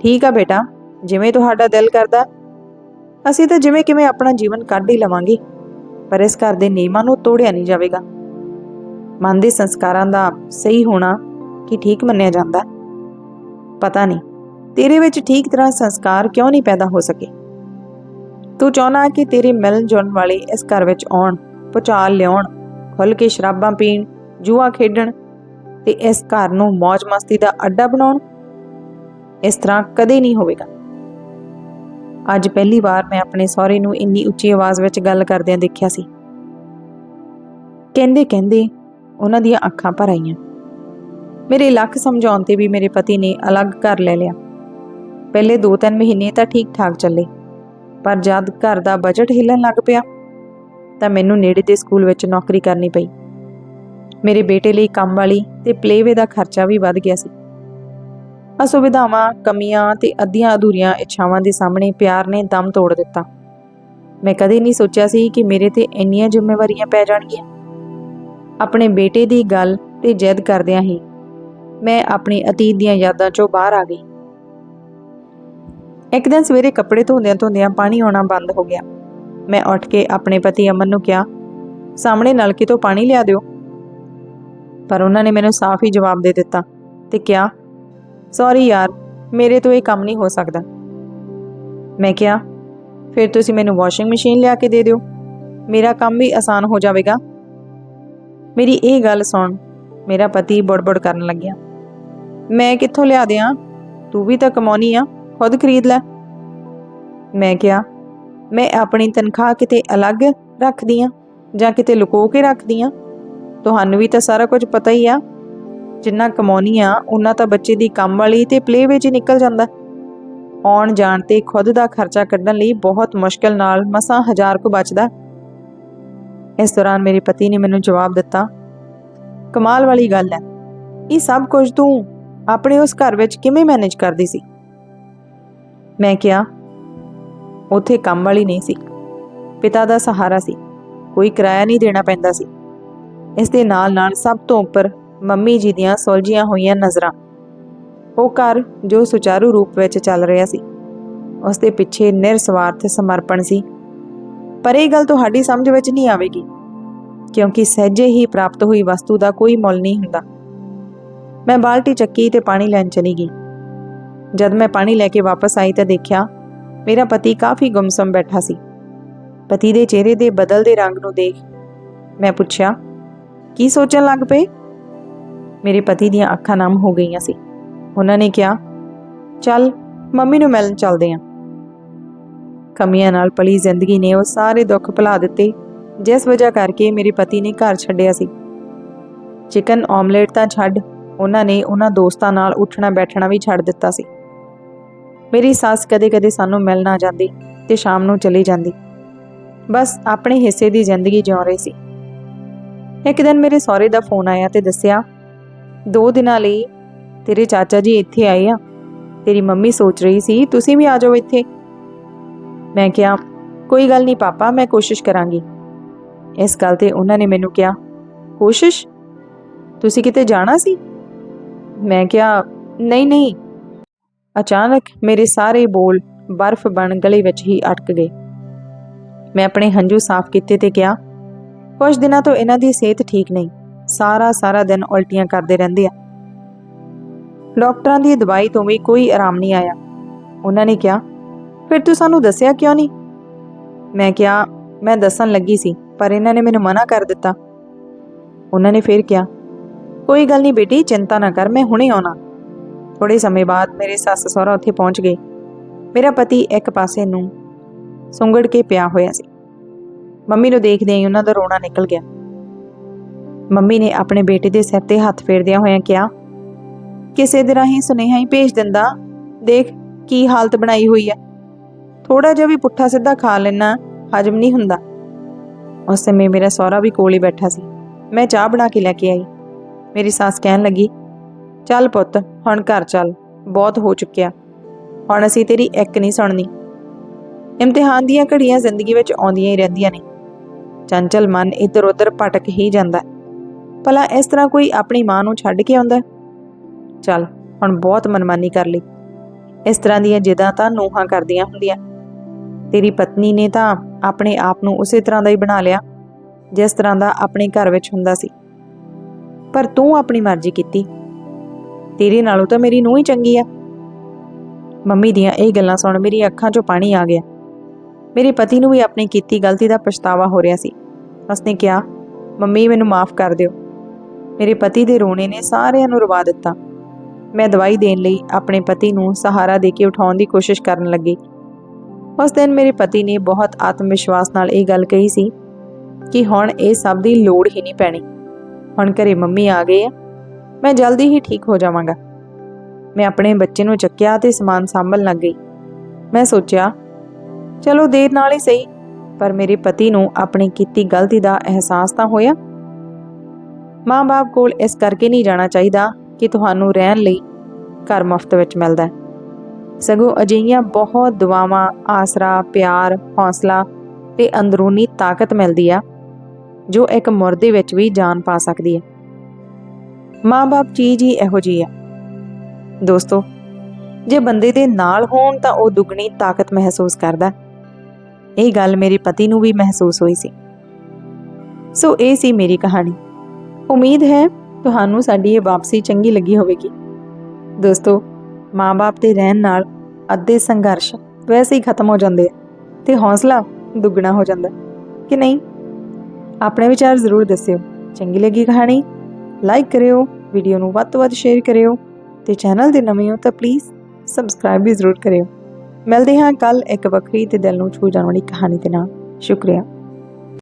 ਠੀਕ ਆ ਬੇਟਾ, ਜਿਵੇਂ ਤੁਹਾਡਾ ਦਿਲ ਕਰਦਾ, ਅਸੀਂ ਤਾਂ ਜਿਵੇਂ ਕਿਵੇਂ ਆਪਣਾ ਜੀਵਨ ਕੱਢ ਹੀ ਲਵਾਂਗੇ, ਪਰ ਇਸ ਘਰ ਦੇ ਨਿਯਮਾਂ ਨੂੰ ਤੋੜਿਆ ਨਹੀਂ ਜਾਵੇਗਾ। ਮਨ ਦੇ ਸੰਸਕਾਰਾਂ ਦਾ ਸਹੀ ਹੋਣਾ ਕਿ ਠੀਕ ਮੰਨਿਆ ਜਾਂਦਾ? ਪਤਾ ਨਹੀਂ। ਤੇਰੇ ਵਿੱਚ ਠੀਕ ਤਰ੍ਹਾਂ ਸੰਸਕਾਰ ਕਿਉਂ ਨਹੀਂ ਪੈਦਾ ਹੋ ਸਕੇ? ਤੂੰ ਚਾਹਨਾ ਕਿ ਤੇਰੇ ਮਿਲਣ ਜੁਲਣ ਵਾਲੇ ਇਸ ਘਰ ਵਿੱਚ ਆਉਣ ਪੁਚਾਲ ਲਿਆਉਣ ਖੁੱਲ ਕੇ ਸ਼ਰਾਬਾਂ ਪੀਣ, ਜੂਆ ਖੇਡਣ ਤੇ ਇਸ ਘਰ ਨੂੰ ਮौज ਮਸਤੀ ਦਾ ਅੱਡਾ ਬਣਾਉਣ? ਇਸ ਤਰ੍ਹਾਂ ਕਦੇ ਨਹੀਂ ਹੋਵੇਗਾ। ਅੱਜ ਪਹਿਲੀ ਵਾਰ ਮੈਂ ਆਪਣੇ ਸਹੁਰੇ ਨੂੰ ਇੰਨੀ ਉੱਚੀ ਆਵਾਜ਼ ਵਿੱਚ ਗੱਲ ਕਰਦਿਆਂ ਦੇਖਿਆ ਸੀ। ਕਹਿੰਦੇ ਕਹਿੰਦੇ ਉਹਨਾਂ ਦੀਆਂ ਅੱਖਾਂ ਭਰ ਆਈਆਂ। ਮੇਰੇ ਲੱਖ ਸਮਝਾਉਣ ਤੇ ਵੀ ਮੇਰੇ ਪਤੀ ਨੇ ਅਲੱਗ ਘਰ ਲੈ ਲਿਆ। ਪਹਿਲੇ 2-3 ਮਹੀਨੇ ਤਾਂ ਠੀਕ ਠਾਕ ਚੱਲੇ। ਪਰ ਜਦ ਘਰ ਦਾ ਬਜਟ ਹਿੱਲਣ ਲੱਗ ਪਿਆ, ਤਾਂ ਮੈਨੂੰ ਨੇੜੇ ਦੇ ਸਕੂਲ ਵਿੱਚ ਨੌਕਰੀ ਕਰਨੀ ਪਈ। ਮੇਰੇ ਬੇਟੇ ਲਈ ਕੰਮ ਵਾਲੀ ਤੇ ਪਲੇਵੇ ਦਾ ਖਰਚਾ ਵੀ ਵੱਧ ਗਿਆ ਸੀ। ਅਸੁਵਿਧਾਵਾਂ, ਕਮੀਆਂ ਤੇ ਅੱਧੀਆਂ ਅਧੂਰੀਆਂ ਇੱਛਾਵਾਂ ਦੇ ਸਾਹਮਣੇ ਪਿਆਰ ਨੇ ਦਮ ਤੋੜ ਦਿੱਤਾ। ਮੈਂ ਕਦੇ ਨਹੀਂ ਸੋਚਿਆ ਸੀ ਕਿ ਮੇਰੇ ਤੇ ਇੰਨੀਆਂ ਜ਼ਿੰਮੇਵਾਰੀਆਂ ਪੈ ਜਾਣਗੀਆਂ। ਆਪਣੇ ਬੇਟੇ ਦੀ ਗੱਲ ਤੇ ਜਿੱਦ ਕਰਦਿਆਂ ਹੀ ਮੈਂ ਆਪਣੇ ਅਤੀਤ ਦੀਆਂ ਯਾਦਾਂ ਚੋਂ ਬਾਹਰ ਆ ਗਈ। ਇੱਕ ਦਿਨ ਸਵੇਰੇ ਕੱਪੜੇ ਧੋਂਦਿਆਂ ਧੋਂਦਿਆਂ ਪਾਣੀ ਆਉਣਾ ਬੰਦ ਹੋ ਗਿਆ। ਮੈਂ ਉੱਠ ਕੇ ਆਪਣੇ ਪਤੀ ਅਮਨ ਨੂੰ ਕਿਹਾ, ਸਾਹਮਣੇ ਨਲਕੇ ਤੋਂ ਪਾਣੀ ਲਿਆ ਦਿਓ। ਪਰ ਉਹਨਾਂ ਨੇ ਮੈਨੂੰ ਸਾਫ਼ ਹੀ ਜਵਾਬ ਦੇ ਦਿੱਤਾ ਤੇ ਕਿਹਾ ਸੌਰੀ ਯਾਰ, ਮੇਰੇ ਤੋਂ ਇਹ ਕੰਮ ਨਹੀਂ ਹੋ ਸਕਦਾ। ਮੈਂ ਕਿਹਾ, ਫਿਰ ਤੁਸੀਂ ਮੈਨੂੰ ਵਾਸ਼ਿੰਗ ਮਸ਼ੀਨ ਲਿਆ ਕੇ ਦੇ ਦਿਓ। ਮੇਰਾ ਕੰਮ ਵੀ ਆਸਾਨ ਹੋ ਜਾਵੇਗਾ। ਮੇਰੀ ਇਹ ਗੱਲ ਸੁਣ ਮੇਰਾ ਪਤੀ ਬੜਬੜ ਕਰਨ ਲੱਗਿਆ। ਮੈਂ ਕਿੱਥੋਂ ਲਿਆ ਦਿਆਂ? ਤੂੰ ਵੀ ਤਾਂ ਕਮਾਉਣੀ ਆ। ਖੁਦ ਖਰੀਦ ਲੈ। ਮੈਂ ਕਿਹਾ, ਮੈਂ ਆਪਣੀ ਤਨਖਾਹ ਕਿਤੇ ਅਲੱਗ ਰੱਖਦੀ ਆ ਜਾਂ ਕਿਤੇ ਲੁਕੋ ਕੇ ਰੱਖਦੀ ਆ? ਤੁਹਾਨੂੰ ਵੀ ਤਾਂ ਸਾਰਾ ਕੁਝ ਪਤਾ ਹੀ ਆ। ਜਿੰਨਾ ਕਮਾਉਣੀ ਆ ਉਹਨਾਂ ਤਾਂ ਬੱਚੇ ਦੀ ਕੰਮ ਵਾਲੀ ਤੇ ਪਲੇ ਵਿੱਚ ਹੀ ਨਿਕਲ ਜਾਂਦਾ। ਆਉਣ ਜਾਣ ਤੇ ਖੁਦ ਦਾ ਖਰਚਾ ਕੱਢਣ ਲਈ ਬਹੁਤ ਮੁਸ਼ਕਲ ਨਾਲ ਮਸਾਂ ਹਜ਼ਾਰ ਕੁ ਬਚਦਾ। ਇਸ ਦੌਰਾਨ ਮੇਰੇ ਪਤੀ ਨੇ ਮੈਨੂੰ ਜਵਾਬ ਦਿੱਤਾ, ਕਮਾਲ ਵਾਲੀ ਗੱਲ ਹੈ ਇਹ ਸਭ ਕੁਝ ਤੂੰ ਆਪਣੇ ਉਸ ਘਰ ਵਿੱਚ ਕਿਵੇਂ ਮੈਨੇਜ ਕਰਦੀ ਸੀ? ਮੈਂ ਕਿਹਾ, ਉੱਥੇ ਕੰਮ ਵਾਲੀ ਨਹੀਂ ਸੀ। ਪਿਤਾ ਦਾ ਸਹਾਰਾ ਸੀ। ਕੋਈ ਕਿਰਾਇਆ ਨਹੀਂ ਦੇਣਾ ਪੈਂਦਾ ਸੀ। ਇਸ ਦੇ ਨਾਲ ਨਾਲ ਸਭ ਤੋਂ ਉੱਪਰ ਮੰਮੀ ਜੀ ਦੀਆਂ ਸੁਲਝੀਆਂ ਹੋਈਆਂ ਨਜ਼ਰਾਂ। ਉਹ ਘਰ ਜੋ ਸੁਚਾਰੂ ਰੂਪ ਵਿੱਚ ਚੱਲ ਰਿਹਾ ਸੀ, ਉਸ ਦੇ ਪਿੱਛੇ ਨਿਰਸਵਾਰਥ ਸਮਰਪਣ ਸੀ। ਪਰ ਇਹ ਗੱਲ ਤੁਹਾਡੀ ਸਮਝ ਵਿੱਚ ਨਹੀਂ ਆਵੇਗੀ, ਕਿਉਂਕਿ ਸਹਿਜੇ ਹੀ ਪ੍ਰਾਪਤ ਹੋਈ ਵਸਤੂ ਦਾ ਕੋਈ ਮੁੱਲ ਨਹੀਂ ਹੁੰਦਾ। ਮੈਂ ਬਾਲਟੀ ਚੱਕੀ ਤੇ ਪਾਣੀ ਲੈਣ ਚਲੀ ਗਈ। ਜਦ ਮੈਂ ਪਾਣੀ ਲੈ ਕੇ ਵਾਪਸ ਆਈ ਤਾਂ ਦੇਖਿਆ ਮੇਰਾ ਪਤੀ ਕਾਫੀ ਗੁੰਮਸਮ ਬੈਠਾ ਸੀ। ਪਤੀ ਦੇ ਚਿਹਰੇ ਦੇ ਬਦਲਦੇ ਰੰਗ ਨੂੰ ਦੇਖ ਮੈਂ ਪੁੱਛਿਆ, ਕੀ ਸੋਚਣ ਲੱਗ ਪਏ? ਮੇਰੇ ਪਤੀ ਦੀਆਂ ਅੱਖਾਂ ਨਮ ਹੋ ਗਈਆਂ ਸੀ। ਉਹਨਾਂ ਨੇ ਕਿਹਾ, ਚੱਲ, ਮੰਮੀ ਨੂੰ ਮਿਲਣ ਚੱਲਦੇ ਆਂ। ਕਮੀਆਂ ਨਾਲ ਪਲੀ ਜ਼ਿੰਦਗੀ ਨੇ ਉਹ ਸਾਰੇ ਦੁੱਖ ਭੁਲਾ ਦਿੱਤੇ, ਜਿਸ ਵਜ੍ਹਾ ਕਰਕੇ ਮੇਰੇ ਪਤੀ ਨੇ ਘਰ ਛੱਡਿਆ ਸੀ। ਚਿਕਨ ਆਮਲੇਟ ਤਾਂ ਛੱਡ, ਉਹਨਾਂ ਨੇ ਉਹਨਾਂ ਦੋਸਤਾਂ ਨਾਲ ਉੱਠਣਾ ਬੈਠਣਾ ਵੀ ਛੱਡ ਦਿੱਤਾ ਸੀ। ਮੇਰੀ ਸੱਸ ਕਦੇ-ਕਦੇ ਸਾਨੂੰ ਮਿਲਣ ਆ ਜਾਂਦੀ ਤੇ ਸ਼ਾਮ ਨੂੰ ਚਲੀ ਜਾਂਦੀ। ਬਸ ਆਪਣੇ ਹਿੱਸੇ ਦੀ ਜ਼ਿੰਦਗੀ ਜਿਉ ਰਹੀ ਸੀ। ਇੱਕ ਦਿਨ ਮੇਰੇ ਸਹੁਰੇ ਦਾ ਫੋਨ ਆਇਆ ਤੇ ਦੱਸਿਆ, ਦੋ ਦਿਨਾਂ ਲਈ ਤੇਰੇ ਚਾਚਾ ਜੀ ਇੱਥੇ ਆਏ ਆ। ਤੇਰੀ ਮੰਮੀ ਸੋਚ ਰਹੀ ਸੀ, ਤੁਸੀਂ ਵੀ ਆ ਜਾਓ ਇੱਥੇ। ਮੈਂ ਕਿਹਾ, ਕੋਈ ਗੱਲ ਨਹੀਂ ਪਾਪਾ, ਮੈਂ ਕੋਸ਼ਿਸ਼ ਕਰਾਂਗੀ। ਇਸ ਗੱਲ ਤੇ ਉਹਨਾਂ ਨੇ ਮੈਨੂੰ ਕਿਹਾ, ਕੋਸ਼ਿਸ਼? ਤੁਸੀਂ ਕਿਤੇ ਜਾਣਾ ਸੀ? ਮੈਂ ਕਿਹਾ, ਨਹੀਂ ਨਹੀਂ ਅਚਾਨਕ ਮੇਰੇ ਸਾਰੇ ਬੋਲ ਬਰਫ਼ ਬਣ ਗਲੇ ਵਿੱਚ ਹੀ ਅਟਕ ਗਏ। ਮੈਂ ਆਪਣੇ ਹੰਝੂ ਸਾਫ਼ ਕੀਤੇ ਤੇ ਕਿਹਾ ਕੁਝ ਦਿਨਾਂ ਤੋਂ ਇਹਨਾਂ ਦੀ ਸਿਹਤ ਠੀਕ ਨਹੀਂ। ਸਾਰਾ ਸਾਰਾ ਦਿਨ ਉਲਟੀਆਂ ਕਰਦੇ ਰਹਿੰਦੇ ਆ। ਡਾਕਟਰਾਂ ਦੀ ਦਵਾਈ ਤੋਂ ਵੀ ਕੋਈ ਆਰਾਮ ਨਹੀਂ ਆਇਆ। ਉਹਨਾਂ ਨੇ ਕਿਹਾ, ਫਿਰ ਤੂੰ ਸਾਨੂੰ ਦੱਸਿਆ ਕਿਉਂ ਨਹੀਂ? ਮੈਂ ਕਿਹਾ, ਮੈਂ ਦੱਸਣ ਲੱਗੀ ਸੀ, ਪਰ ਇਹਨਾਂ ਨੇ ਮੈਨੂੰ ਮਨਾ ਕਰ ਦਿੱਤਾ। ਉਹਨਾਂ ਨੇ ਫਿਰ ਕਿਹਾ, ਕੋਈ ਗੱਲ ਨਹੀਂ ਬੇਟੀ, ਚਿੰਤਾ ਨਾ ਕਰ, ਮੈਂ ਹੁਣੇ ਆਉਣਾ। ਥੋੜੇ ਸਮੇਂ ਬਾਅਦ ਮੇਰੇ ਸੱਸ ਸਹੁਰਾ ਉੱਥੇ ਪਹੁੰਚ ਗਏ। ਮੇਰਾ ਪਤੀ ਇੱਕ ਪਾਸੇ ਨੂੰ ਸੁੰਗੜ ਕੇ ਪਿਆ ਹੋਇਆ ਸੀ। ਮੰਮੀ ਨੂੰ ਦੇਖਦੇ ਹੀ ਉਹਨਾਂ ਦਾ ਰੋਣਾ ਨਿਕਲ ਗਿਆ। ਮੰਮੀ ਨੇ ਆਪਣੇ ਬੇਟੇ ਦੇ ਸਿਰ ਤੇ ਹੱਥ ਫੇਰਦਿਆਂ ਹੋਇਆਂ ਕਿਹਾ, ਕਿਸੇ ਦੇ ਰਾਹੀਂ ਸੁਨੇਹਾ ਹੀ ਭੇਜ ਦਿੰਦਾ। ਦੇਖ ਕੀ ਹਾਲਤ ਬਣਾਈ ਹੋਈ ਹੈ। ਥੋੜਾ ਜਿਹਾ ਵੀ ਪੁੱਠਾ ਸਿੱਧਾ ਖਾ ਲੈਣਾ ਹਜਮ ਨਹੀਂ ਹੁੰਦਾ। ਉਸ ਸਮੇਂ ਮੇਰਾ ਸਹੁਰਾ ਵੀ ਕੋਲ ਹੀ ਬੈਠਾ ਸੀ। ਮੈਂ ਚਾਹ ਬਣਾ ਕੇ ਲੈ ਕੇ ਆਈ। ਮੇਰੀ ਸੱਸ ਕਹਿਣ ਲੱਗੀ ਚੱਲ ਪੁੱਤ, ਹੁਣ ਘਰ ਚੱਲ, ਬਹੁਤ ਹੋ ਚੁੱਕਿਆ। ਹੁਣ ਅਸੀਂ ਤੇਰੀ ਇੱਕ ਨਹੀਂ ਸੁਣਨੀ। ਇਮਤਿਹਾਨ ਦੀਆਂ ਘੜੀਆਂ ਜ਼ਿੰਦਗੀ ਵਿੱਚ ਆਉਂਦੀਆਂ ਹੀ ਰਹਿੰਦੀਆਂ ਨੇ। ਚੰਚਲ ਮਨ ਇੱਧਰ ਉੱਧਰ ਭਟਕ ਹੀ ਜਾਂਦਾ ਭਲਾ ਇਸ ਤਰ੍ਹਾਂ ਕੋਈ ਆਪਣੀ ਮਾਂ ਨੂੰ ਛੱਡ ਕੇ ਆਉਂਦਾ ਚੱਲ, ਹੁਣ ਬਹੁਤ ਮਨਮਾਨੀ ਕਰ ਲਈ। ਇਸ ਤਰ੍ਹਾਂ ਦੀਆਂ ਜਿੱਦਾਂ ਤਾਂ ਨੂਹਾਂ ਕਰਦੀਆਂ ਹੁੰਦੀਆਂ। ਤੇਰੀ ਪਤਨੀ ਨੇ ਤਾਂ ਆਪਣੇ ਆਪ ਨੂੰ ਉਸੇ ਤਰ੍ਹਾਂ ਦਾ ਹੀ ਬਣਾ ਲਿਆ, ਜਿਸ ਤਰ੍ਹਾਂ ਦਾ ਆਪਣੇ ਘਰ ਵਿੱਚ ਹੁੰਦਾ ਸੀ। ਪਰ ਤੂੰ ਆਪਣੀ ਮਰਜ਼ੀ ਕੀਤੀ। ਤੇਰੇ ਨਾਲੋਂ ਤਾਂ ਮੇਰੀ ਨੂੰਹ ਹੀ ਚੰਗੀ ਆ। ਮੰਮੀ ਦੀਆਂ ਇਹ ਗੱਲਾਂ ਸੁਣ ਮੇਰੀ ਅੱਖਾਂ 'ਚੋਂ ਪਾਣੀ ਆ ਗਿਆ। ਮੇਰੇ ਪਤੀ ਨੂੰ ਵੀ ਆਪਣੀ ਕੀਤੀ ਗਲਤੀ ਦਾ ਪਛਤਾਵਾ ਹੋ ਰਿਹਾ ਸੀ। ਉਸਨੇ ਕਿਹਾ, ਮੰਮੀ, ਮੈਨੂੰ ਮਾਫ ਕਰ ਦਿਓ। ਮੇਰੇ ਪਤੀ ਦੇ ਰੋਣੇ ਨੇ ਸਾਰਿਆਂ ਨੂੰ ਰਵਾ ਦਿੱਤਾ। ਮੈਂ ਦਵਾਈ ਦੇਣ ਲਈ ਆਪਣੇ ਪਤੀ ਨੂੰ ਸਹਾਰਾ ਦੇ ਕੇ ਉਠਾਉਣ ਦੀ ਕੋਸ਼ਿਸ਼ ਕਰਨ ਲੱਗੀ। ਉਸ ਦਿਨ ਮੇਰੇ ਪਤੀ ਨੇ ਬਹੁਤ ਆਤਮ ਵਿਸ਼ਵਾਸ ਨਾਲ ਇਹ ਗੱਲ ਕਹੀ ਸੀ ਕਿ ਹੁਣ ਇਹ ਸਭ ਦੀ ਲੋੜ ਹੀ ਨਹੀਂ ਪੈਣੀ। ਹੁਣ ਘਰੇ ਮੰਮੀ ਆ ਗਏ ਆ। ਮੈਂ ਜਲਦੀ ਹੀ ਠੀਕ ਹੋ ਜਾਵਾਂਗਾ। ਮੈਂ ਆਪਣੇ ਬੱਚੇ ਨੂੰ ਚੱਕਿਆ ਤੇ ਸਮਾਨ ਸੰਭਲਣ ਲੱਗ ਗਈ। ਮੈਂ ਸੋਚਿਆ, ਚਲੋ ਦੇਰ ਨਾਲ ਹੀ ਸਹੀ, ਪਰ ਮੇਰੇ ਪਤੀ ਨੂੰ ਆਪਣੀ ਕੀਤੀ ਗਲਤੀ ਦਾ ਅਹਿਸਾਸ ਤਾਂ ਹੋਇਆ। ਮਾਂ-ਬਾਪ ਕੋਲ ਇਸ ਕਰਕੇ ਨਹੀਂ ਜਾਣਾ ਚਾਹੀਦਾ ਕਿ ਤੁਹਾਨੂੰ ਰਹਿਣ ਲਈ ਘਰ ਮੁਫਤ ਵਿੱਚ ਮਿਲਦਾ ਹੈ। ਸਗੋਂ ਅਜਿਹੀਆਂ ਬਹੁਤ ਦੁਆਵਾਂ, ਆਸਰਾ, ਪਿਆਰ, ਹੌਸਲਾ ਤੇ ਅੰਦਰੂਨੀ ਤਾਕਤ ਮਿਲਦੀ ਆ, ਜੋ ਇੱਕ ਮੁਰਦੇ ਵਿੱਚ ਵੀ ਜਾਨ ਪਾ ਸਕਦੀ ਹੈ। ਮਾਂ-ਬਾਪ ਚੀਜ਼ ਹੀ ਇਹੋ ਜੀ ਆ। ਦੋਸਤੋ, ਜੇ ਬੰਦੇ ਦੇ ਨਾਲ ਹੋਣ ਤਾਂ ਉਹ ਦੁੱਗਣੀ ਤਾਕਤ ਮਹਿਸੂਸ ਕਰਦਾ। ਇਹ ਗੱਲ ਮੇਰੇ ਪਤੀ ਨੂੰ ਵੀ ਮਹਿਸੂਸ ਹੋਈ ਸੀ। ਸੋ ਇਹ ਸੀ ਮੇਰੀ ਕਹਾਣੀ। ਉਮੀਦ ਹੈ ਤੁਹਾਨੂੰ ਸਾਡੀ ਇਹ ਵਾਪਸੀ ਚੰਗੀ ਲੱਗੀ ਹੋਵੇਗੀ। ਦੋਸਤੋ, ਮਾਂ-ਬਾਪ ਦੇ ਰਹਿਣ ਨਾਲ ਅੱਧੇ ਸੰਘਰਸ਼ ਵੈਸੇ ਹੀ ਖਤਮ ਹੋ ਜਾਂਦੇ ਆ ਤੇ ਹੌਸਲਾ ਦੁੱਗਣਾ ਹੋ ਜਾਂਦਾ। ਕਿ ਨਹੀਂ? ਆਪਣੇ ਵਿਚਾਰ ਜ਼ਰੂਰ ਦੱਸਿਓ। ਚੰਗੀ ਲੱਗੀ ਕਹਾਣੀ? ਲਾਈਕ ਕਰਿਓ ਵੀਡੀਓ ਨੂੰ ਵੱਧ ਤੋਂ ਵੱਧ ਸ਼ੇਅਰ ਕਰਿਓ ਤੇ ਚੈਨਲ ਦੇ ਨਵੇਂ ਹੋ ਤਾਂ ਪਲੀਜ਼ ਸਬਸਕ੍ਰਾਈਬ ਵੀ ਜ਼ਰੂਰ ਕਰਿਓ। ਮਿਲਦੇ ਹਾਂ ਕੱਲ ਇੱਕ ਵੱਖਰੀ ਤੇ ਦਿਲ ਨੂੰ ਛੂ ਜਾਣ ਵਾਲੀ ਕਹਾਣੀ ਦੇ ਨਾਲ। ਸ਼ੁਕਰੀਆ।